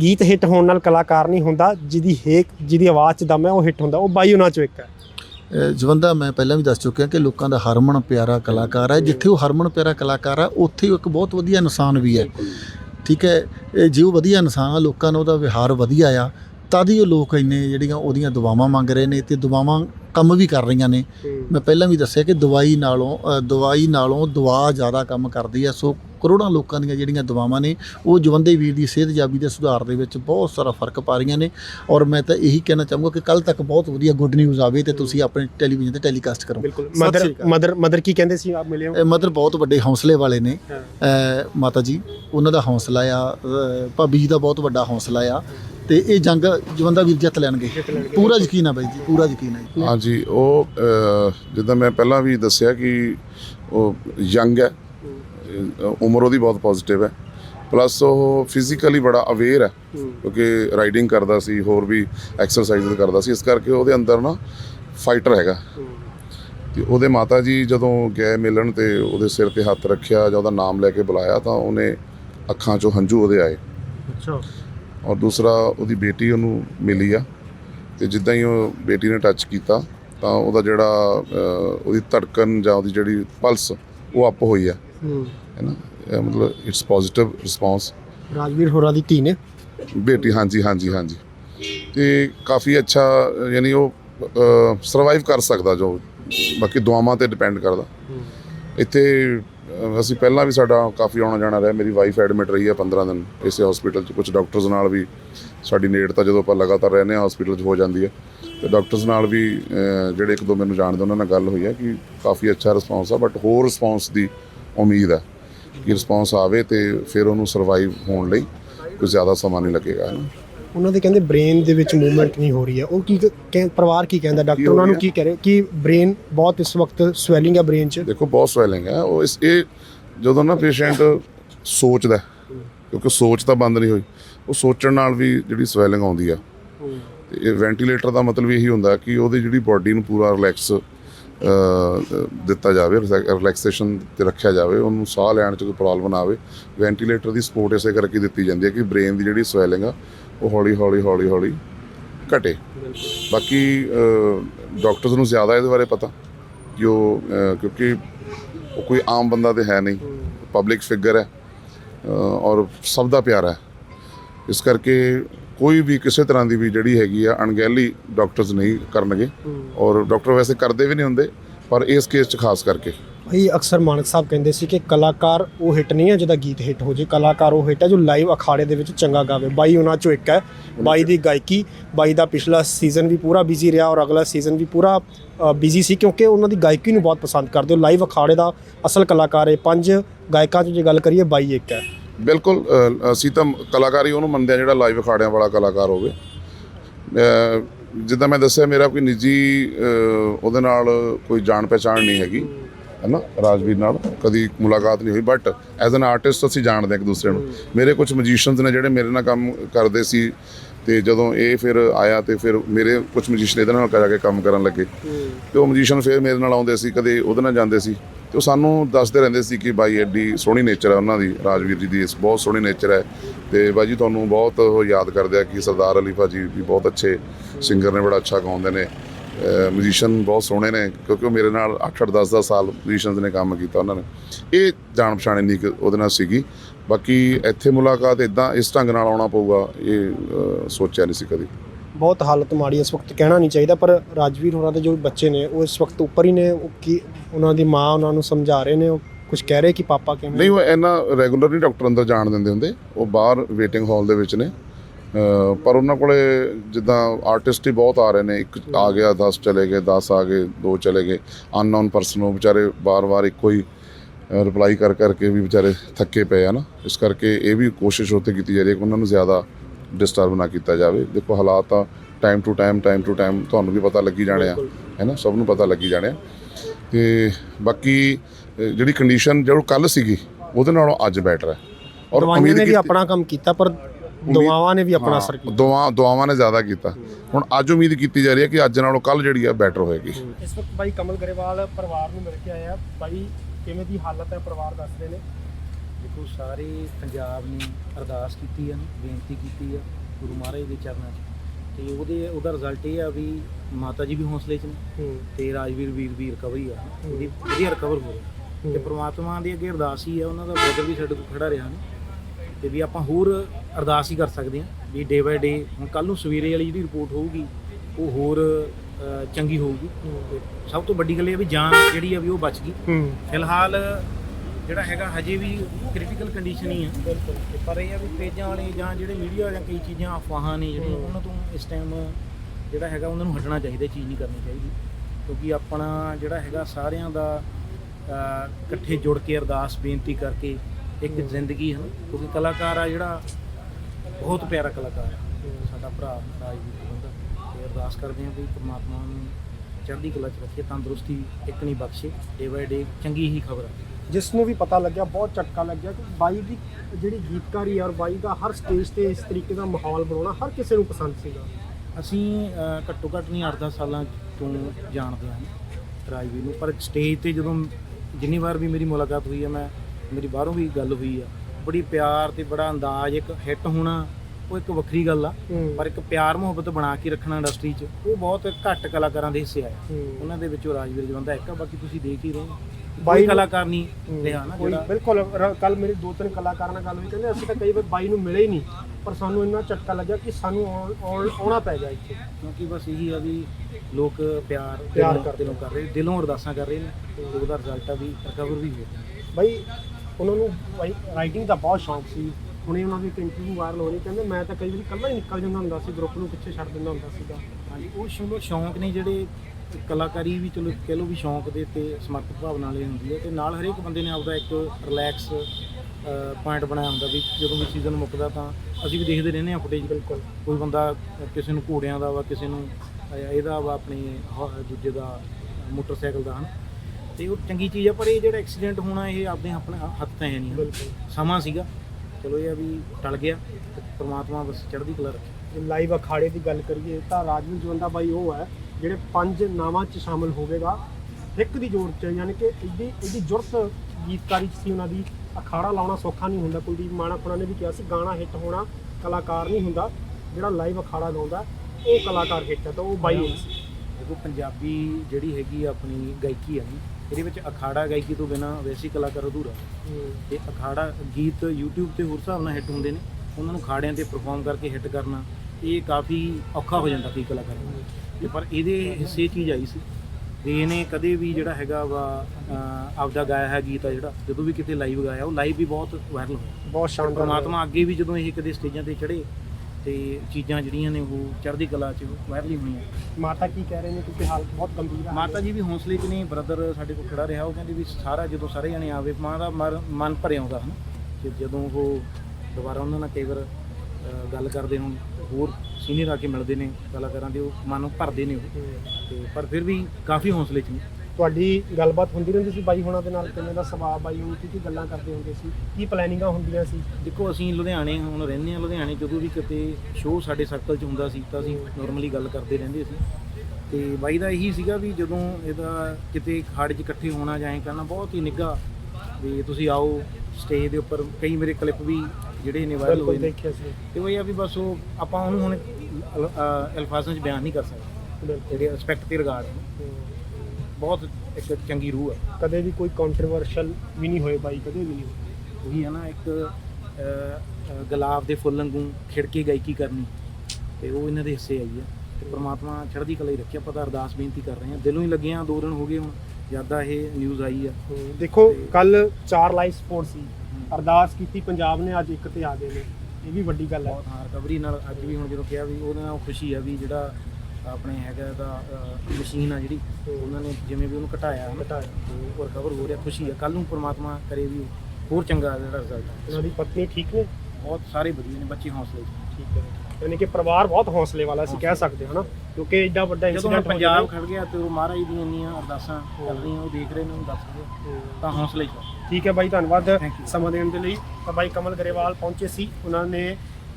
S2: ਗੀਤ ਹਿੱਟ ਹੋਣ ਨਾਲ ਕਲਾਕਾਰ ਨਹੀਂ ਹੁੰਦਾ ਜਿਹਦੀ ਹੇਕ ਜਿਹਦੀ ਆਵਾਜ਼ 'ਚ ਦਮ ਹੈ ਉਹ ਹਿੱਟ ਹੁੰਦਾ। ਉਹ ਬਾਈ ਉਹਨਾਂ 'ਚੋਂ ਇੱਕ ਹੈ।
S6: ਅਹ ਜਵੰਦਾ ਮੈਂ ਪਹਿਲਾਂ ਵੀ ਦੱਸ ਚੁੱਕਿਆ ਕਿ ਲੋਕਾਂ ਦਾ ਹਰਮਨ ਪਿਆਰਾ ਕਲਾਕਾਰ ਹੈ। ਜਿੱਥੇ ਉਹ ਹਰਮਨ ਪਿਆਰਾ ਕਲਾਕਾਰ ਹੈ ਉੱਥੇ ਉਹ ਇੱਕ ਬਹੁਤ ਵਧੀਆ ਇਨਸਾਨ ਵੀ ਹੈ। ਠੀਕ ਹੈ ਇਹ ਜੇ ਉਹ ਵਧੀਆ ਇਨਸਾਨ ਆ ਲੋਕਾਂ ਨੂੰ ਉਹਦਾ ਵਿਹਾਰ ਵਧੀਆ ਆ। ਤਦ ਹੀ ਉਹ ਲੋਕ ਇੰਨੇ ਜਿਹੜੀਆਂ ਉਹਦੀਆਂ ਦੁਆਵਾਂ ਮੰਗ ਰਹੇ ਨੇ ਤੇ ਦੁਆਵਾਂ ਕੰਮ ਵੀ ਕਰ ਰਹੀਆਂ ਨੇ। ਮੈਂ ਪਹਿਲਾਂ ਵੀ ਦੱਸਿਆ ਕਿ ਦਵਾਈ ਨਾਲੋਂ ਦਵਾਈ ਨਾਲੋਂ ਦੁਆ ਜ਼ਿਆਦਾ ਕੰਮ ਕਰਦੀ ਹੈ ਸੋ ਕਰੋੜਾਂ ਲੋਕਾਂ ਦੀਆਂ ਜਿਹੜੀਆਂ ਦੁਆਵਾਂ ਨੇ ਉਹ ਜਵੰਦੇ ਵੀਰ ਦੀ ਸਿਹਤਯਾਬੀ ਦੇ ਸੁਧਾਰ ਦੇ ਵਿੱਚ ਬਹੁਤ ਸਾਰਾ ਫ਼ਰਕ ਪਾ ਰਹੀਆਂ ਨੇ। ਔਰ ਮੈਂ ਤਾਂ ਇਹੀ ਕਹਿਣਾ ਚਾਹੂੰਗਾ ਕਿ ਕੱਲ ਤੱਕ ਬਹੁਤ ਵਧੀਆ ਗੁੱਡ ਨਿਊਜ਼ ਆਵੇ ਤੇ ਤੁਸੀਂ ਆਪਣੇ ਟੈਲੀਵਿਜ਼ਨ ਤੇ ਟੈਲੀਕਾਸਟ ਕਰੋ।
S2: ਬਿਲਕੁਲ। ਮਦਰ। ਮਦਰ ਮਦਰ ਕੀ ਕਹਿੰਦੇ ਸੀ ਆਪ ਮਿਲੇ ਹੋ
S6: ਮਦਰ ਬਹੁਤ ਵੱਡੇ ਹੌਸਲੇ ਵਾਲੇ ਨੇ। ਮਾਤਾ ਜੀ ਉਹਨਾਂ ਦਾ ਹੌਸਲਾ ਆ ਭਾਬੀ ਜੀ ਦਾ ਬਹੁਤ ਵੱਡਾ ਹੌਸਲਾ ਆ। ਤੇ ਇਹ ਜੰਗ ਜਵੰਦਾ ਵੀਰ ਜਿੱਤ ਲੈਣਗੇ। ਪੂਰਾ ਯਕੀਨ ਆ ਬਾਈ ਜੀ ਪੂਰਾ ਯਕੀਨ ਹੈ ਜੀ।
S8: ਹਾਂਜੀ ਉਹ ਜਿੱਦਾਂ ਮੈਂ ਪਹਿਲਾਂ ਵੀ ਦੱਸਿਆ ਕਿ ਉਹ ਯੰਗ ਹੈ ਉਮਰ ਉਹਦੀ ਬਹੁਤ ਪੋਜ਼ਿਟਿਵ ਹੈ। ਪਲੱਸ ਉਹ ਫਿਜ਼ੀਕਲੀ ਬੜਾ ਅਵੇਅਰ ਹੈ ਕਿਉਂਕਿ ਰਾਈਡਿੰਗ ਕਰਦਾ ਸੀ ਹੋਰ ਵੀ ਐਕਸਰਸਾਈਜ਼ ਕਰਦਾ ਸੀ। ਇਸ ਕਰਕੇ ਉਹਦੇ ਅੰਦਰ ਨਾ ਫਾਈਟਰ ਹੈਗਾ। ਤੇ ਉਹਦੇ ਮਾਤਾ ਜੀ ਜਦੋਂ ਗਏ ਮਿਲਣ ਤੇ ਉਹਦੇ ਸਿਰ ਤੇ ਹੱਥ ਰੱਖਿਆ ਜਾਂ ਉਹਦਾ ਨਾਮ ਲੈ ਕੇ ਬੁਲਾਇਆ ਤਾਂ ਉਹਨੇ ਅੱਖਾਂ 'ਚੋਂ ਹੰਝੂ ਉਹਦੇ ਆਏ।
S2: ਅੱਛਾ।
S8: ਔਰ ਦੂਸਰਾ ਉਹਦੀ ਬੇਟੀ ਉਹਨੂੰ ਮਿਲੀ ਆ ਤੇ ਜਿੱਦਾਂ ਹੀ ਉਹ ਬੇਟੀ ਨੇ ਟੱਚ ਕੀਤਾ ਤਾਂ ਉਹਦਾ ਜਿਹੜਾ ਉਹਦੀ ਧੜਕਨ ਜਾਂ ਉਹਦੀ ਜਿਹੜੀ ਪਲਸ ਉਹ ਅਪ ਹੋਈ ਆ।
S2: ਹੂੰ।
S8: ਨਾ? ਮਤਲਬ ਇਟਸ ਪੋਜ਼ਿਟਿਵ ਰਿਸਪੌਂਸ
S2: ਰਾਜਵੀਰ ਹੋਰਾਂ ਦੀ ਧੀ ਨੇ?
S8: ਬੇਟੀ ਹਾਂਜੀ ਹਾਂਜੀ ਹਾਂਜੀ। ਤੇ ਕਾਫੀ ਅੱਛਾ ਯਾਨੀ ਉਹ ਸਰਵਾਈਵ ਕਰ ਸਕਦਾ ਜੋ ਬਾਕੀ ਦੁਆਵਾਂ ਤੇ ਡਿਪੈਂਡ ਕਰਦਾ। ਇੱਥੇ ਅਸੀਂ ਪਹਿਲਾਂ ਵੀ ਸਾਡਾ ਕਾਫੀ ਆਉਣਾ ਜਾਣਾ ਰਿਹਾ। ਮੇਰੀ ਵਾਈਫ ਐਡਮਿਟ ਰਹੀ ਹੈ 15 ਦਿਨ ਇਸੇ ਹਸਪੀਟਲ 'ਚ। ਕੁਝ ਡਾਕਟਰਸ ਨਾਲ ਵੀ ਸਾਡੀ ਨੇੜਤਾ ਜਦੋਂ ਆਪਾਂ ਲਗਾਤਾਰ ਰਹਿੰਦੇ ਹਾਂ ਹਸਪੀਟਲ 'ਚ ਹੋ ਜਾਂਦੀ ਹੈ। ਤੇ ਡਾਕਟਰਸ ਨਾਲ ਵੀ ਜਿਹੜੇ ਇੱਕ ਦੋ ਮੈਨੂੰ ਜਾਣਦੇ, ਉਹਨਾਂ ਨਾਲ ਗੱਲ ਹੋਈ ਹੈ ਕਿ ਕਾਫੀ ਅੱਛਾ ਰਿਸਪੌਂਸ ਆ ਬਟ ਹੋਰ ਰਿਸਪੌਂਸ ਦੀ ਉਮੀਦ ਹੈ ਕਿ ਰਿਸਪੌਂਸ ਆਵੇ ਤੇ ਫਿਰ ਉਹਨੂੰ ਸਰਵਾਈਵ ਹੋਣ ਲਈ ਕੋਈ ਜ਼ਿਆਦਾ ਸਮਾਂ ਨਹੀਂ ਲੱਗੇਗਾ, ਹੈ ਨਾ।
S2: ਉਹਨਾਂ ਦੇ ਕਹਿੰਦੇ ਬ੍ਰੇਨ ਦੇ ਵਿੱਚ ਮੂਵਮੈਂਟ ਨਹੀਂ ਹੋ ਰਹੀ ਹੈ। ਉਹ ਕੀ ਕਹਿ- ਪਰਿਵਾਰ ਕੀ ਕਹਿੰਦਾ? ਡਾਕਟਰ ਉਹਨਾਂ ਨੂੰ ਕੀ ਕਹਿ ਰਹੇ? ਕਿ ਬ੍ਰੇਨ ਬਹੁਤ ਇਸ ਵਕਤ ਸਵੈਲਿੰਗ ਹੈ ਬ੍ਰੇਨ 'ਚ।
S8: ਦੇਖੋ ਬਹੁਤ ਸਵੈਲਿੰਗ ਹੈ। ਉਹ ਇਸ ਇਹ ਜਦੋਂ ਨਾ ਪੇਸ਼ੈਂਟ ਸੋਚਦਾ ਹੈ, ਕਿਉਂਕਿ ਸੋਚ ਤਾਂ ਬੰਦ ਨਹੀਂ ਹੋਈ ਉਹ ਸੋਚਣ ਨਾਲ ਵੀ ਜਿਹੜੀ ਸਵੈਲਿੰਗ ਆਉਂਦੀ ਆ। ਤੇ ਇਹ ਵੈਂਟੀਲੇਟਰ ਦਾ ਮਤਲਬ ਇਹੀ ਹੁੰਦਾ ਕਿ ਉਹਦੀ ਜਿਹੜੀ ਬਾਡੀ ਨੂੰ ਪੂਰਾ ਰਿਲੈਕਸ ਦਿੱਤਾ ਜਾਵੇ ਰਿਲੈਕਸੇਸ਼ਨ ਤੇ ਰੱਖਿਆ ਜਾਵੇ ਉਹਨੂੰ ਸਾਹ ਲੈਣ 'ਚ ਕੋਈ ਪ੍ਰੋਬਲਮ ਨਾ ਆਵੇ। ਵੈਂਟੀਲੇਟਰ ਦੀ ਸਪੋਰਟ ਇਸੇ ਕਰਕੇ ਦਿੱਤੀ ਜਾਂਦੀ ਹੈ ਕਿ ਬ੍ਰੇਨ ਦੀ ਜਿਹੜੀ ਸਵੈਲਿੰਗ ਆ ਉਹ ਹੌਲੀ ਹੌਲੀ ਹੌਲੀ ਹੌਲੀ ਘਟੇ। ਬਾਕੀ ਡਾਕਟਰਸ ਨੂੰ ਜ਼ਿਆਦਾ ਇਹਦੇ ਬਾਰੇ ਪਤਾ। ਅਹ, ਕਿਉਂਕਿ ਉਹ ਕੋਈ ਆਮ ਬੰਦਾ ਤੇ ਹੈ ਨਹੀਂ। ਪਬਲਿਕ ਫਿਗਰ ਹੈ। ਔਰ ਸਭ ਦਾ ਪਿਆਰਾ ਹੈ। ਇਸ ਕਰਕੇ ਕੋਈ ਵੀ ਕਿਸੇ ਤਰ੍ਹਾਂ ਦੀ ਵੀ ਜਿਹੜੀ ਹੈਗੀ ਆ ਅਣਗਹਿਲੀ ਡਾਕਟਰਸ ਨਹੀਂ ਕਰਨਗੇ। ਔਰ ਡਾਕਟਰ ਵੈਸੇ ਕਰਦੇ ਵੀ ਨਹੀਂ ਹੁੰਦੇ ਪਰ ਇਸ ਕੇਸ 'ਚ ਖਾਸ ਕਰਕੇ।
S2: ਭਾਈ ਅਕਸਰ ਮਾਨਕ ਸਾਹਿਬ ਕਹਿੰਦੇ ਸੀ ਕਿ ਕਲਾਕਾਰ ਉਹ ਹਿੱਟ ਨਹੀਂ ਹੈ ਜਿਹਦਾ ਗੀਤ ਹਿੱਟ ਹੋ ਜੇ। ਕਲਾਕਾਰ ਉਹ ਹਿੱਟ ਹੈ ਜੋ ਲਾਈਵ ਅਖਾੜੇ ਦੇ ਵਿੱਚ ਚੰਗਾ ਗਾਵੇ। ਬਾਈ ਉਹਨਾਂ ਚੋਂ ਇੱਕ ਹੈ ਬਾਈ ਦੀ ਗਾਇਕੀ। ਬਾਈ ਦਾ ਪਿਛਲਾ ਸੀਜ਼ਨ ਵੀ ਪੂਰਾ ਬਿਜ਼ੀ ਰਿਹਾ ਔਰ ਅਗਲਾ ਸੀਜ਼ਨ ਵੀ ਪੂਰਾ ਬਿਜ਼ੀ ਸੀ ਕਿਉਂਕਿ ਉਹਨਾਂ ਦੀ ਗਾਇਕੀ ਨੂੰ ਬਹੁਤ ਪਸੰਦ ਕਰਦੇ ਹੋ। ਲਾਈਵ ਅਖਾੜੇ ਦਾ ਅਸਲ ਕਲਾਕਾਰ ਹੈ ਪੰਜ ਗਾਇਕਾਂ 'ਚ ਜੇ ਗੱਲ ਕਰੀਏ ਬਾਈ ਇੱਕ ਹੈ।
S8: ਬਿਲਕੁਲ ਅ, ਅਸੀਂ ਤਾਂ ਕਲਾਕਾਰੀ ਉਹਨੂੰ ਮੰਨਦੇ ਆ ਜਿਹੜਾ ਲਾਈਵ ਅਖਾੜਿਆਂ ਵਾਲਾ ਕਲਾਕਾਰ ਹੋਵੇ। ਜਿੱਦਾਂ ਮੈਂ ਦੱਸਿਆ ਮੇਰਾ ਕੋਈ ਨਿੱਜੀ ਉਹਦੇ ਨਾਲ ਕੋਈ ਜਾਣ ਪਛਾਣ ਨਹੀਂ ਹੈਗੀ। ਹੈਨਾ, ਰਾਜਵੀਰ ਨਾਲ ਕਦੀ ਮੁਲਾਕਾਤ ਨਹੀਂ ਹੋਈ ਬਟ ਐਜ਼ ਐਨ ਆਰਟਿਸਟ ਅਸੀਂ ਜਾਣਦੇ ਹਾਂ ਇੱਕ ਦੂਸਰੇ ਨੂੰ। ਮੇਰੇ ਕੁਝ ਮਜੀਸ਼ੀਅਨਸ ਨੇ ਜਿਹੜੇ ਮੇਰੇ ਨਾਲ ਕੰਮ ਕਰਦੇ ਸੀ ਤੇ ਜਦੋਂ ਇਹ ਫਿਰ ਆਇਆ ਤੇ ਫਿਰ ਮੇਰੇ ਕੁਝ ਮਜੀਸ਼ੀਅਨ ਇਹਦੇ ਨਾਲ ਜਾ ਕੇ ਕੰਮ ਕਰਨ ਲੱਗੇ। ਤੇ ਉਹ ਮਜੀਸ਼ੀਅਨ ਫਿਰ ਮੇਰੇ ਨਾਲ ਆਉਂਦੇ ਸੀ, ਕਦੇ ਉਹਦੇ ਨਾਲ ਜਾਂਦੇ ਸੀ। ਤੇ ਉਹ ਸਾਨੂੰ ਦੱਸਦੇ ਰਹਿੰਦੇ ਸੀ ਕਿ ਬਾਈ ਐਡੀ ਸੋਹਣੀ ਨੇਚਰ ਹੈ ਉਹਨਾਂ ਦੀ, ਰਾਜਵੀਰ ਜੀ ਦੀ, ਇਸ ਬਹੁਤ ਸੋਹਣੀ ਨੇਚਰ ਹੈ ਤੇ ਬਾਈ ਜੀ, ਤੁਹਾਨੂੰ ਬਹੁਤ ਉਹ ਯਾਦ ਕਰਦੇ ਆ ਕਿ ਸਰਦਾਰ ਅਲੀ ਭਾਜੀ ਵੀ ਬਹੁਤ ਅੱਛੇ ਸਿੰਗਰ ਨੇ, ਬੜਾ ਅੱਛਾ ਗਾਉਂਦੇ ਨੇ। ਮਿਊਜ਼ੀਸ਼ੀਅਨ ਬਹੁਤ ਸੋਹਣੇ ਨੇ ਕਿਉਂਕਿ ਉਹ ਮੇਰੇ ਨਾਲ 8-8 10-10 ਸਾਲ ਮਿਊਜ਼ੀਸ਼ੀਅਨਸ ਨੇ ਕੰਮ ਕੀਤਾ ਉਹਨਾਂ ਨੇ। ਇਹ ਜਾਣ ਪਛਾਣ ਕੁ ਉਹਦੇ ਨਾਲ ਸੀਗੀ। ਬਾਕੀ ਇੱਥੇ ਮੁਲਾਕਾਤ ਇਦਾਂ ਇਸ ਢੰਗ ਨਾਲ ਆਉਣਾ ਪਊਗਾ ਇਹ ਸੋਚਿਆ ਨਹੀਂ ਸੀ ਕਦੀ।
S2: ਬਹੁਤ ਹਾਲਤ ਮਾੜੀ ਇਸ ਵਕਤ ਕਹਿਣਾ ਨਹੀਂ ਚਾਹੀਦਾ ਪਰ ਰਾਜਵੀਰ ਹੋਰਾਂ ਦੇ ਜੋ ਬੱਚੇ ਨੇ ਉਹ ਇਸ ਵਕਤ ਉੱਪਰ ਹੀ ਨੇ ਉਹ ਕੀ ਉਹਨਾਂ ਦੀ ਮਾਂ ਉਹਨਾਂ ਨੂੰ ਸਮਝਾ ਰਹੇ ਨੇ ਉਹ ਕੁਝ ਕਹਿ ਰਹੇ ਕਿ ਪਾਪਾ ਕਿਵੇਂ
S8: ਨਹੀਂ ਉਹ ਇੰਨਾ ਰੈਗੂਲਰ ਨਹੀਂ ਡਾਕਟਰ ਅੰਦਰ ਜਾਣ ਦਿੰਦੇ ਹੁੰਦੇ ਉਹ ਬਾਹਰ ਵੇਟਿੰਗ ਹਾਲ ਦੇ ਵਿੱਚ ਨੇ। ਪਰ ਉਹਨਾਂ ਕੋਲੇ ਜਿੱਦਾਂ ਆਰਟਿਸਟ ਹੀ ਬਹੁਤ ਆ ਰਹੇ ਨੇ। ਇੱਕ ਆ ਗਿਆ 10 ਚਲੇ ਗਏ 10 ਆ ਗਏ 2 ਚਲੇ ਗਏ। ਅਨਨੋਨ ਪਰਸਨ ਉਹ ਵਿਚਾਰੇ ਬਾਰ-ਬਾਰ ਇੱਕੋ ਹੀ ਰਿਪਲਾਈ ਕਰ ਕਰਕੇ ਵੀ ਵਿਚਾਰੇ ਥੱਕੇ ਪਏ ਆ ਨਾ। ਇਸ ਕਰਕੇ ਇਹ ਵੀ ਕੋਸ਼ਿਸ਼ ਉੱਥੇ ਕੀਤੀ ਜਾ ਰਹੀ ਹੈ ਕਿ ਉਹਨਾਂ ਨੂੰ ਜ਼ਿਆਦਾ ਡਿਸਟਰਬ ਨਾ ਕੀਤਾ ਜਾਵੇ। ਦੇਖੋ ਹਾਲਾਤ ਤਾਂ time to time time to time ਤੁਹਾਨੂੰ ਵੀ ਪਤਾ ਲੱਗੀ ਜਾਣੇ ਆ ਹੈ ਨਾ? ਸਭ ਨੂੰ ਪਤਾ ਲੱਗੀ ਜਾਣੇ ਆ। ਤੇ ਬਾਕੀ ਜਿਹੜੀ ਕੰਡੀਸ਼ਨ ਜੋ ਕੱਲ ਸੀਗੀ ਉਹਦੇ ਨਾਲੋਂ ਅੱਜ ਬੈਟਰ ਹੈ। ਔਰ ਉਮੀਦ
S2: ਨੇ ਵੀ
S8: ਕੀਤੀ-
S2: ਆਪਣਾ ਕੰਮ ਕੀਤਾ ਪਰ ਦਵਾਵਾਂ ਨੇ ਵੀ ਆਪਣਾ
S8: ਹਾਂ,
S2: ਅਸਰ ਕੀਤਾ।
S8: ਦੁਆ ਦੁਆਵਾਂ ਨੇ ਜ਼ਿਆਦਾ ਕੀਤਾ। ਹੁਣ ਅੱਜ ਉਮੀਦ ਕੀਤੀ ਜਾ ਰਹੀ ਹੈ ਕਿ ਅੱਜ ਨਾਲੋਂ ਕੱਲ ਜਿਹੜੀ ਹੈ ਬੈਟਰ ਹੋਏਗੀ।
S2: ਇਸ ਵਕਤ ਬਾਈ ਕਮਲ ਗਰੇਵਾਲ ਪਰਿਵਾਰ ਨੂੰ ਮਿਲ ਕੇ ਆਏ ਆ ਬਾਈ ਕਿਵੇਂ ਦੀ ਹਾਲਤ ਹੈ? ਪਰਿਵਾਰ ਦੱਸਦੇ ਨੇ।
S9: ਦੇਖੋ ਸਾਰੇ ਪੰਜਾਬ ਨੇ ਅਰਦਾਸ ਕੀਤੀ ਹੈ ਬੇਨਤੀ ਕੀਤੀ ਆ ਗੁਰੂ ਮਹਾਰਾਜ ਦੇ ਚਰਨਾਂ 'ਚ। ਤੇ ਉਹਦੇ ਉਹਦਾ ਰਿਜ਼ਲਟ ਇਹ ਆ ਵੀ ਮਾਤਾ ਜੀ ਵੀ ਹੌਸਲੇ 'ਚ ਨੇ ਤੇ ਰਾਜਵੀਰ ਵੀਰ ਵੀ ਰਿਕਵਰੀ ਆ। ਉਹਦੀ ਵਧੀਆ ਰਿਕਵਰ ਹੋ ਰਿਹਾ। ਤੇ ਪ੍ਰਮਾਤਮਾ ਦੀ ਅੱਗੇ ਅਰਦਾਸ ਹੀ ਆ ਉਹਨਾਂ ਦਾ ਬ੍ਰਦਰ ਵੀ ਸਾਡੇ ਕੋਲ ਖੜਾ ਰਿਹਾ ਨੇ। ਤੇ ਵੀ ਆਪਾਂ ਹੋਰ ਅਰਦਾਸ ਹੀ ਕਰ ਸਕਦੇ ਹਾਂ ਵੀ ਡੇ ਬਾਏ ਡੇ ਹੁਣ ਕੱਲ ਨੂੰ ਸਵੇਰੇ ਵਾਲੀ ਜਿਹੜੀ ਰਿਪੋਰਟ ਹੋਊਗੀ ਉਹ ਹੋਰ ਅ, ਚੰਗੀ ਹੋਊਗੀ। ਸਭ ਤੋਂ ਵੱਡੀ ਗੱਲ ਇਹ ਵੀ ਜਾਨ ਜਿਹੜੀ ਆ ਵੀ ਉਹ ਬਚ ਗਈ।
S2: ਹੂੰ।
S9: ਫਿਲਹਾਲ ਜਿਹੜਾ ਹੈਗਾ ਹਜੇ ਵੀ ਕ੍ਰਿਟੀਕਲ ਕੰਡੀਸ਼ਨ ਹੀ ਆ। ਪਰ ਇਹ ਆ ਵੀ ਪੇਜਾਂ ਵਾਲੇ ਜਾਂ ਜਿਹੜੇ ਮੀਡੀਆ ਜਾਂ ਕਈ ਚੀਜ਼ਾਂ ਅਫਵਾਹਾਂ ਨੇ ਜਿਹੜੀਆਂ ਉਹਨਾਂ ਤੋਂ ਇਸ ਟਾਈਮ ਜਿਹੜਾ ਹੈਗਾ ਉਹਨਾਂ ਨੂੰ ਹਟਣਾ ਚਾਹੀਦਾ ਇਹ ਚੀਜ਼ ਨਹੀਂ ਕਰਨੀ ਚਾਹੀਦੀ। ਕਿਉਂਕਿ ਆਪਣਾ ਜਿਹੜਾ ਹੈਗਾ ਸਾਰਿਆਂ ਦਾ ਇਕੱਠੇ ਜੁੜ ਕੇ ਅਰਦਾਸ ਬੇਨਤੀ ਕਰਕੇ ਇੱਕ ਜ਼ਿੰਦਗੀ ਹੈ ਨਾ ਕਿਉਂਕਿ ਕਲਾਕਾਰ ਆ ਜਿਹੜਾ ਬਹੁਤ ਪਿਆਰਾ ਕਲਾਕਾਰ ਆ। ਸਾਡਾ ਭਰਾ ਰਾਜਵੀਰ ਬੰਦਾ ਤੇ ਅਰਦਾਸ ਕਰਦੇ ਹਾਂ ਵੀ ਪ੍ਰਮਾਤਮਾ ਨੂੰ ਚੜ੍ਹਦੀ ਕਲਾ ਚ ਰੱਖੇ ਤੰਦਰੁਸਤੀ ਇੱਕ ਨਹੀਂ ਬਖਸ਼ੇ ਡੇ ਬਾਏ ਡੇ ਚੰਗੀ ਹੀ ਖਬਰ ਆ।
S2: ਜਿਸ ਨੂੰ ਵੀ ਪਤਾ ਲੱਗਿਆ ਬਹੁਤ ਝਟਕਾ ਲੱਗਿਆ ਕਿ ਬਾਈ ਦੀ ਜਿਹੜੀ ਗੀਤਕਾਰੀ ਆ ਔਰ ਬਾਈ ਦਾ ਹਰ ਸਟੇਜ ਤੇ ਇਸ ਤਰੀਕੇ ਦਾ ਮਾਹੌਲ ਬਣਾਉਣਾ ਹਰ ਕਿਸੇ ਨੂੰ ਪਸੰਦ ਸੀਗਾ।
S9: ਅਸੀਂ ਅਹ, ਘੱਟੋ ਘੱਟ ਨਹੀਂ 8-10 ਸਾਲਾਂ ਤੋਂ ਜਾਣਦੇ ਹਾਂ ਰਾਜਵੀਰ ਨੂੰ ਪਰ ਸਟੇਜ ਤੇ ਜਦੋਂ ਜਿੰਨੀ ਵਾਰ ਵੀ ਮੇਰੀ ਮੁਲਾਕਾਤ ਹੋਈ ਹੈ ਮੈਂ ਮੇਰੀ ਬਾਹਰੋਂ ਵੀ ਗੱਲ ਹੋਈ ਆ। ਬੜੀ ਪਿਆਰ ਤੇ ਬੜਾ ਅੰਦਾਜ਼ ਇੱਕ ਹਿੱਟ ਹੋਣਾ ਉਹ ਇੱਕ ਵੱਖਰੀ ਗੱਲ ਆ। ਪਰ ਇੱਕ ਪਿਆਰ ਮੁਹੱਬਤ ਬਣਾ ਕੇ ਰੱਖਣਾ ਇੰਡਸਟਰੀ 'ਚ ਉਹ ਬਹੁਤ ਘੱਟ ਕਲਾਕਾਰਾਂ ਦੇ ਹਿੱਸੇ ਆਇਆ ਉਹਨਾਂ ਦੇ ਵਿੱਚੋਂ ਰਾਜਵੀਰ ਜਵੰਦਾ ਇੱਕ ਆ ਬਾਕੀ ਤੁਸੀਂ ਦੇਖ ਹੀ ਰਹੇ ਹੋ।
S2: ਬਾਈ ਨੂੰ-
S9: ਕਲਾਕਾਰ ਨਹੀਂ ਰਿਹਾ ਨਾ
S2: ਕੋਈ
S9: ਜਿਹੜਾ।
S2: ਬਿਲਕੁਲ ਕੱਲ ਮੇਰੇ ਦੋ ਤਿੰਨ ਕਲਾਕਾਰਾਂ ਨਾਲ ਗੱਲ ਹੋਈ ਕਹਿੰਦੇ ਅਸੀਂ ਤਾਂ ਕਈ ਵਾਰ ਬਾਈ ਨੂੰ ਮਿਲੇ ਹੀ ਨਹੀਂ ਪਰ ਸਾਨੂੰ ਇੰਨਾ ਝਟਕਾ ਲੱਗਿਆ ਕਿ ਸਾਨੂੰ ਆਉਣ- ਪੈ ਗਿਆ ਇੱਥੇ।
S9: ਕਿਉਂਕਿ ਬਸ ਇਹੀ ਆ ਵੀ ਲੋਕ ਪਿਆਰ
S2: ਪਿਆਰ ਕਰਦੇ
S9: ਦਿਲੋਂ ਕਰ ਰਹੇ ਦਿਲੋਂ ਅਰਦਾਸਾਂ ਕਰ ਰਹੇ ਨੇ ਉਹਦਾ ਰਿਜ਼ਲਟ ਆ ਵੀ ਰਿਕਵਰ ਵੀ ਹੋ ਰਿਹਾ
S2: ਬਾਈ ਉਹਨਾਂ ਨੂੰ ਬਾਈ ਰਾਈਟਿੰਗ ਦਾ ਬਹੁਤ ਸ਼ੌਂਕ ਸੀ। ਹੁਣੇ ਉਹਨਾਂ ਦੀ ਇੱਕ ਇੰਟਰਵਿਊ ਵਾਇਰਲ ਹੋ ਰਹੀ, ਕਹਿੰਦੇ ਮੈਂ ਤਾਂ ਕਈ ਵਾਰੀ ਇਕੱਲਾ ਹੀ ਨਿਕਲ ਜਾਂਦਾ ਹੁੰਦਾ ਸੀ ਗਰੁੱਪ ਨੂੰ ਪਿੱਛੇ ਛੱਡ ਦਿੰਦਾ ਹੁੰਦਾ ਸੀਗਾ।
S9: ਹਾਂਜੀ, ਉਹ ਸ਼ੁਰੂ ਸ਼ੌਂਕ ਨੇ ਜਿਹੜੇ ਕਲਾਕਾਰੀ ਵੀ ਚਲੋ ਕਹਿ ਲਓ ਵੀ ਸ਼ੌਂਕ ਦੇ ਤੇ ਸਮਰਪਿਤ ਭਾਵਨਾ ਵਾਲੀ ਹੁੰਦੀ ਹੈ ਤੇ ਨਾਲ ਹਰੇਕ ਬੰਦੇ ਨੇ ਆਪਦਾ ਇੱਕ ਰਿਲੈਕਸ ਪੁਆਇੰਟ ਬਣਾਇਆ ਹੁੰਦਾ ਵੀ ਜਦੋਂ ਵੀ ਸੀਜ਼ਨ ਮੁੱਕਦਾ ਤਾਂ ਅਸੀਂ ਵੀ ਦੇਖਦੇ ਰਹਿੰਦੇ ਹਾਂ ਫੁਟੇਜ ਬਿਲਕੁਲ। ਕੋਈ ਬੰਦਾ ਕਿਸੇ ਨੂੰ ਘੋੜਿਆਂ ਦਾ ਵਾ, ਕਿਸੇ ਨੂੰ ਇਹਦਾ ਵਾ ਆਪਣੇ ਹ- ਦੂਜੇ ਦਾ ਮੋਟਰਸਾਈਕਲ ਦਾ, ਹਨ? ਤੇ ਉਹ ਚੰਗੀ ਚੀਜ਼ ਆ ਪਰ ਇਹ ਜਿਹੜਾ ਐਕਸੀਡੈਂਟ ਹੋਣਾ ਇਹ ਆਪਣੇ ਆਪਣੇ ਹੱਥ ਤਾਂ ਹੈ ਨਹੀਂ ਸਮਾਂ ਸੀਗਾ। ਚਲੋ ਇਹ ਆ ਵੀ ਟਲ ਗਿਆ। ਪ੍ਰਮਾਤਮਾ ਬਸ ਚੜ੍ਹਦੀ ਕਲਾ ਰੱਖੇ।
S2: ਲਾਈਵ ਅਖਾੜੇ ਦੀ ਗੱਲ ਕਰੀਏ ਤਾਂ ਰਾਜਵੀਰ ਜਵੰਦਾ ਬਾਈ ਉਹ ਹੈ ਜਿਹੜੇ ਪੰਜ ਨਾਵਾਂ 'ਚ ਸ਼ਾਮਲ ਹੋਵੇਗਾ ਇੱਕ ਦੀ ਜੋੜ 'ਚ ਯਾਨੀ ਕਿ ਇਹਦੀ ਇਹਦੀ ਜੁਰਤ ਗੀਤਕਾਰੀ 'ਚ ਸੀ ਉਹਨਾਂ ਦੀ। ਅਖਾੜਾ ਲਾਉਣਾ ਸੌਖਾ ਨਹੀਂ ਹੁੰਦਾ। ਕੁਲਦੀਪ ਮਾਣਾ ਖੁਣਾ ਨੇ ਵੀ ਕਿਹਾ ਸੀ ਗਾਣਾ ਹਿੱਟ ਹੋਣਾ ਕਲਾਕਾਰ ਨਹੀਂ ਹੁੰਦਾ। ਜਿਹੜਾ ਲਾਈਵ ਅਖਾੜਾ ਗਾਉਂਦਾ ਉਹ ਕਲਾਕਾਰ ਹਿੱਟ ਹੈ ਤਾਂ ਉਹ ਬਾਈ
S9: ਦੇਖੋ ਪੰਜਾਬੀ ਜਿਹੜੀ ਹੈਗੀ ਆ ਆਪਣੀ ਗਾਇਕੀ ਆ ਨਾ ਇਹਦੇ ਵਿੱਚ ਅਖਾੜਾ ਗਾਇਕੀ ਤੋਂ ਬਿਨਾ ਵੈਸੀ ਕਲਾਕਾਰ ਅਧੂਰਾ ਤੇ ਅਖਾੜਾ ਗੀਤ YouTube ਤੇ ਹੋਰ ਹਿਸਾਬ ਨਾਲ ਹਿੱਟ ਹੁੰਦੇ ਨੇ ਉਹਨਾਂ ਨੂੰ ਖਾੜਿਆਂ ਤੇ ਪਰਫਾਰਮ ਕਰਕੇ ਹਿੱਟ ਕਰਨਾ ਇਹ ਕਾਫੀ ਔਖਾ ਹੋ ਜਾਂਦਾ ਕਈ ਕਲਾਕਾਰਾਂ ਨੂੰ। ਤੇ ਪਰ ਇਹਦੇ ਹਿੱਸੇ ਚੀਜ਼ ਆਈ ਸੀ ਤੇ ਇਹਨੇ ਕਦੇ ਵੀ ਜਿਹੜਾ ਹੈਗਾ ਵਾ ਆਪਦਾ ਗਾਇਆ ਹੈ ਗੀਤ ਆ ਜਿਹੜਾ ਜਦੋਂ ਵੀ ਕਿਤੇ ਲਾਈਵ ਗਾਇਆ ਉਹ ਲਾਈਵ ਵੀ ਬਹੁਤ ਵਾਇਰਲ ਹੋਇਆ।
S2: ਬਹੁਤ ਸ਼ਾਨਦਾਰ
S9: ਪਰਮਾਤਮਾ ਅੱਗੇ ਵੀ ਜਦੋਂ ਇਹ ਕਦੇ ਸਟੇਜਾਂ ਤੇ ਚੜੇ ਤੇ ਚੀਜ਼ਾਂ ਜਿਹੜੀਆਂ ਨੇ ਉਹ ਚੜ੍ਹਦੀ ਕਲਾ 'ਚ ਵਾਇਰਲ ਹੀ ਹੋਈਆਂ।
S2: ਮਾਤਾ ਕੀ ਕਹਿ ਰਹੇ ਨੇ? ਕਿਉਂਕਿ ਹਾਲਤ ਬਹੁਤ ਗੰਭੀਰ ਹੈ
S9: ਮਾਤਾ ਜੀ ਵੀ ਹੌਸਲੇ 'ਚ ਨੇ ਬ੍ਰਦਰ ਸਾਡੇ ਕੋਲ ਖੜਾ ਰਿਹਾ ਉਹ ਕਹਿੰਦੇ ਵੀ ਸਾਰਾ ਜਦੋਂ ਸਾਰੇ ਜਣੇ ਆਵੇ ਮਾਂ ਦਾ ਮਰ- ਮਨ ਭਰਿਆ ਆਉਂਦਾ ਹਨਾ। ਕਿ ਜਦੋਂ ਉਹ ਦੁਬਾਰਾ ਉਹਨਾਂ ਨਾਲ ਕਈ ਵਾਰ ਗੱਲ ਕਰਦੇ ਹੁਣ ਹੋਰ ਸੀਨੀਅਰ ਆ ਕੇ ਮਿਲਦੇ ਨੇ ਕਲਾਕਾਰਾਂ ਦੇ ਉਹ ਮਨ ਨੂੰ ਭਰਦੇ ਨੇ ਉਹ। ਤੇ ਪਰ ਫਿਰ ਵੀ ਕਾਫੀ ਹੌਸਲੇ 'ਚ ਨੇ।
S2: ਤੁਹਾਡੀ ਗੱਲਬਾਤ ਹੁੰਦੀ ਰਹਿੰਦੀ ਸੀ ਬਾਈ ਹੋਣਾ ਦੇ ਨਾਲ ਕਿਵੇਂ ਦਾ ਸੁਭਾਅ ਬਾਈ ਹੁਣ ਕੀ ਕੀ ਗੱਲਾਂ ਕਰਦੇ ਹੁੰਦੇ ਸੀ ਕੀ ਪਲੈਨਿੰਗਾਂ ਹੁੰਦੀਆਂ ਸੀ?
S9: ਦੇਖੋ ਅਸੀਂ ਲੁਧਿਆਣੇ ਹੁਣ ਰਹਿੰਦੇ ਹਾਂ ਲੁਧਿਆਣੇ ਜਦੋਂ ਵੀ ਕਿਤੇ ਸ਼ੋਅ ਸਾਡੇ ਸਰਕਲ 'ਚ ਹੁੰਦਾ ਸੀ ਤਾਂ ਅਸੀਂ ਨਾਰਮਲੀ ਗੱਲ ਕਰਦੇ ਰਹਿੰਦੇ ਸੀ। ਤੇ ਬਾਈ ਦਾ ਇਹੀ ਸੀਗਾ ਵੀ ਜਦੋਂ ਇਹਦਾ ਕਿਤੇ ਖਾੜੇ 'ਚ ਇਕੱਠੇ ਹੋਣਾ ਜਾਂ ਐਂ ਕਰਨਾ ਬਹੁਤ ਹੀ ਨਿੱਘਾ ਵੀ ਤੁਸੀਂ ਆਓ ਸਟੇਜ ਦੇ ਉੱਪਰ ਕਈ ਮੇਰੇ ਕਲਿੱਪ ਵੀ ਜਿਹੜੇ ਨੇ ਵਾਇਰਲ ਹੋਏ ਨੇ।
S2: ਦੇਖਿਆ ਸੀ।
S9: ਤੇ ਉਹ ਇਹ ਆ ਵੀ ਬਸ ਉਹ ਆਪਾਂ ਉਹਨੂੰ ਹੁਣ ਅਲਫਾਜ਼ਾਂ 'ਚ ਬਿਆਨ ਨਹੀਂ ਕਰ ਸਕਦੇ
S2: ਬਿਲਕੁਲ।
S9: ਜਿਹੜੇ ਰਿਸਪੈਕਟ ਤੇ ਰਿਗਾਰਡ ਬਹੁਤ ਇੱਕ ਚੰਗੀ ਰੂਹ ਆ
S2: ਕਦੇ ਵੀ ਕੋਈ ਕੰਟਰੋਵਰਸ਼ਲ ਵੀ ਨਹੀਂ ਹੋਏ ਬਾਈ ਕਦੇ ਵੀ ਨਹੀਂ ਹੋਏ।
S9: ਉਹੀ ਹੈ ਨਾ ਇੱਕ ਗੁਲਾਬ ਦੇ ਫੁੱਲ ਵਾਂਗੂ ਖਿੜਕੇ ਗਾਇਕੀ ਕਰਨੀ ਤੇ ਉਹ ਇਹਨਾਂ ਦੇ ਹਿੱਸੇ ਆਈ ਆ। ਤੇ ਪ੍ਰਮਾਤਮਾ ਚੜ੍ਹਦੀ ਕਲਾ ਹੀ ਰੱਖਿਆ ਪਤਾ ਅਰਦਾਸ ਬੇਨਤੀ ਕਰ ਰਹੇ ਆ ਦਿਲੋਂ ਹੀ ਲੱਗੇ ਆ ਦੋ ਦਿਨ ਹੋ ਗਏ ਹੁਣ ਜ਼ਿਆਦਾ ਇਹ ਨਿਊਜ਼ ਆਈ ਆ।
S2: ਦੇਖੋ ਕੱਲ ਚਾਰ ਲਾਈਵ ਸਪੋਰਟ ਸੀ। ਅਰਦਾਸ ਕੀਤੀ ਪੰਜਾਬ ਨੇ ਅੱਜ ਇੱਕ ਤੇ ਆ ਗਏ ਨੇ। ਇਹ ਵੀ ਵੱਡੀ ਗੱਲ ਹੈ।
S9: ਹਾਂ ਰਿਕਵਰੀ ਨਾਲ ਅੱਜ ਵੀ ਹੁਣ ਜਦੋਂ ਕਿਹਾ ਵੀ ਉਹਦੇ ਨਾਲ ਖੁਸ਼ੀ ਆ ਵੀ ਜਿਹੜਾ ਆਪਣੇ ਹੈਗਾ ਦਾ ਮਸ਼ੀਨ ਆ ਜਿਹੜੀ ਉਹਨਾਂ ਨੇ ਜਿਵੇਂ ਵੀ ਉਹਨੂੰ ਘਟਾਇਆ
S2: ਘਟਾਇਆ।
S9: ਉਹ ਰਿਕਵਰ ਹੋ ਰਿਹਾ ਖੁਸ਼ੀ ਆ। ਕੱਲ ਨੂੰ ਪ੍ਰਮਾਤਮਾ ਕਰੇ ਵੀ ਹੋਰ ਚੰਗਾ ਜਿਹੜਾ ਰਿਜ਼ਲਟ
S2: ਉਹਨਾਂ ਦੀ ਪਤਨੀ ਠੀਕ ਨੇ?
S9: ਬਹੁਤ ਸਾਰੇ ਵਧੀਆ ਨੇ ਬੱਚੇ ਹੌਸਲੇ
S2: ਠੀਕ ਹੈ। ਯਾਨੀ ਕਿ ਪਰਿਵਾਰ ਬਹੁਤ ਹੌਸਲੇ ਵਾਲਾ ਅਸੀਂ ਕਹਿ ਸਕਦੇ ਹਾਂ ਨਾ ਕਿਉਂਕਿ ਐਡਾ ਵੱਡਾ ਇਨਸੀਡੈਂਟ
S9: ਪੰਜਾਬ ਖੜ ਗਿਆ ਤੇ ਉਹ ਮਹਾਰਾਜ ਦੀਆਂ ਇੰਨੀਆਂ ਅਰਦਾਸਾਂ ਚੱਲ ਰਹੀਆਂ ਉਹ ਦੇਖ ਰਹੇ ਨੇ ਉਹ ਦੱਸ ਰਹੇ ਤਾਂ ਹੌਸਲੇ
S2: ਠੀਕ ਹੈ ਬਾਈ ਧੰਨਵਾਦ. ਸਮਾਂ ਦੇਣ ਦੇ ਲਈ। ਤਾਂ ਬਾਈ ਕਮਲ ਗਰੇਵਾਲ ਪਹੁੰਚੇ ਸੀ। ਉਹਨਾਂ ਨੇ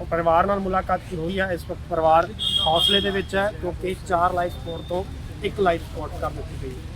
S2: ਪਰਿਵਾਰ ਨਾਲ ਮੁਲਾਕਾਤ ਕੀ ਹੋਈ ਹੈ ਇਸ ਵਕਤ ਪਰਿਵਾਰ ਹੌਸਲੇ ਦੇ ਵਿੱਚ ਹੈ ਕਿਉਂਕਿ ਚਾਰ ਲਾਈਫ ਸਪੋਰਟ ਤੋਂ ਇੱਕ ਲਾਈਫ ਸਪੋਰਟ ਕਰ ਦਿੱਤੀ ਗਈ ਹੈ।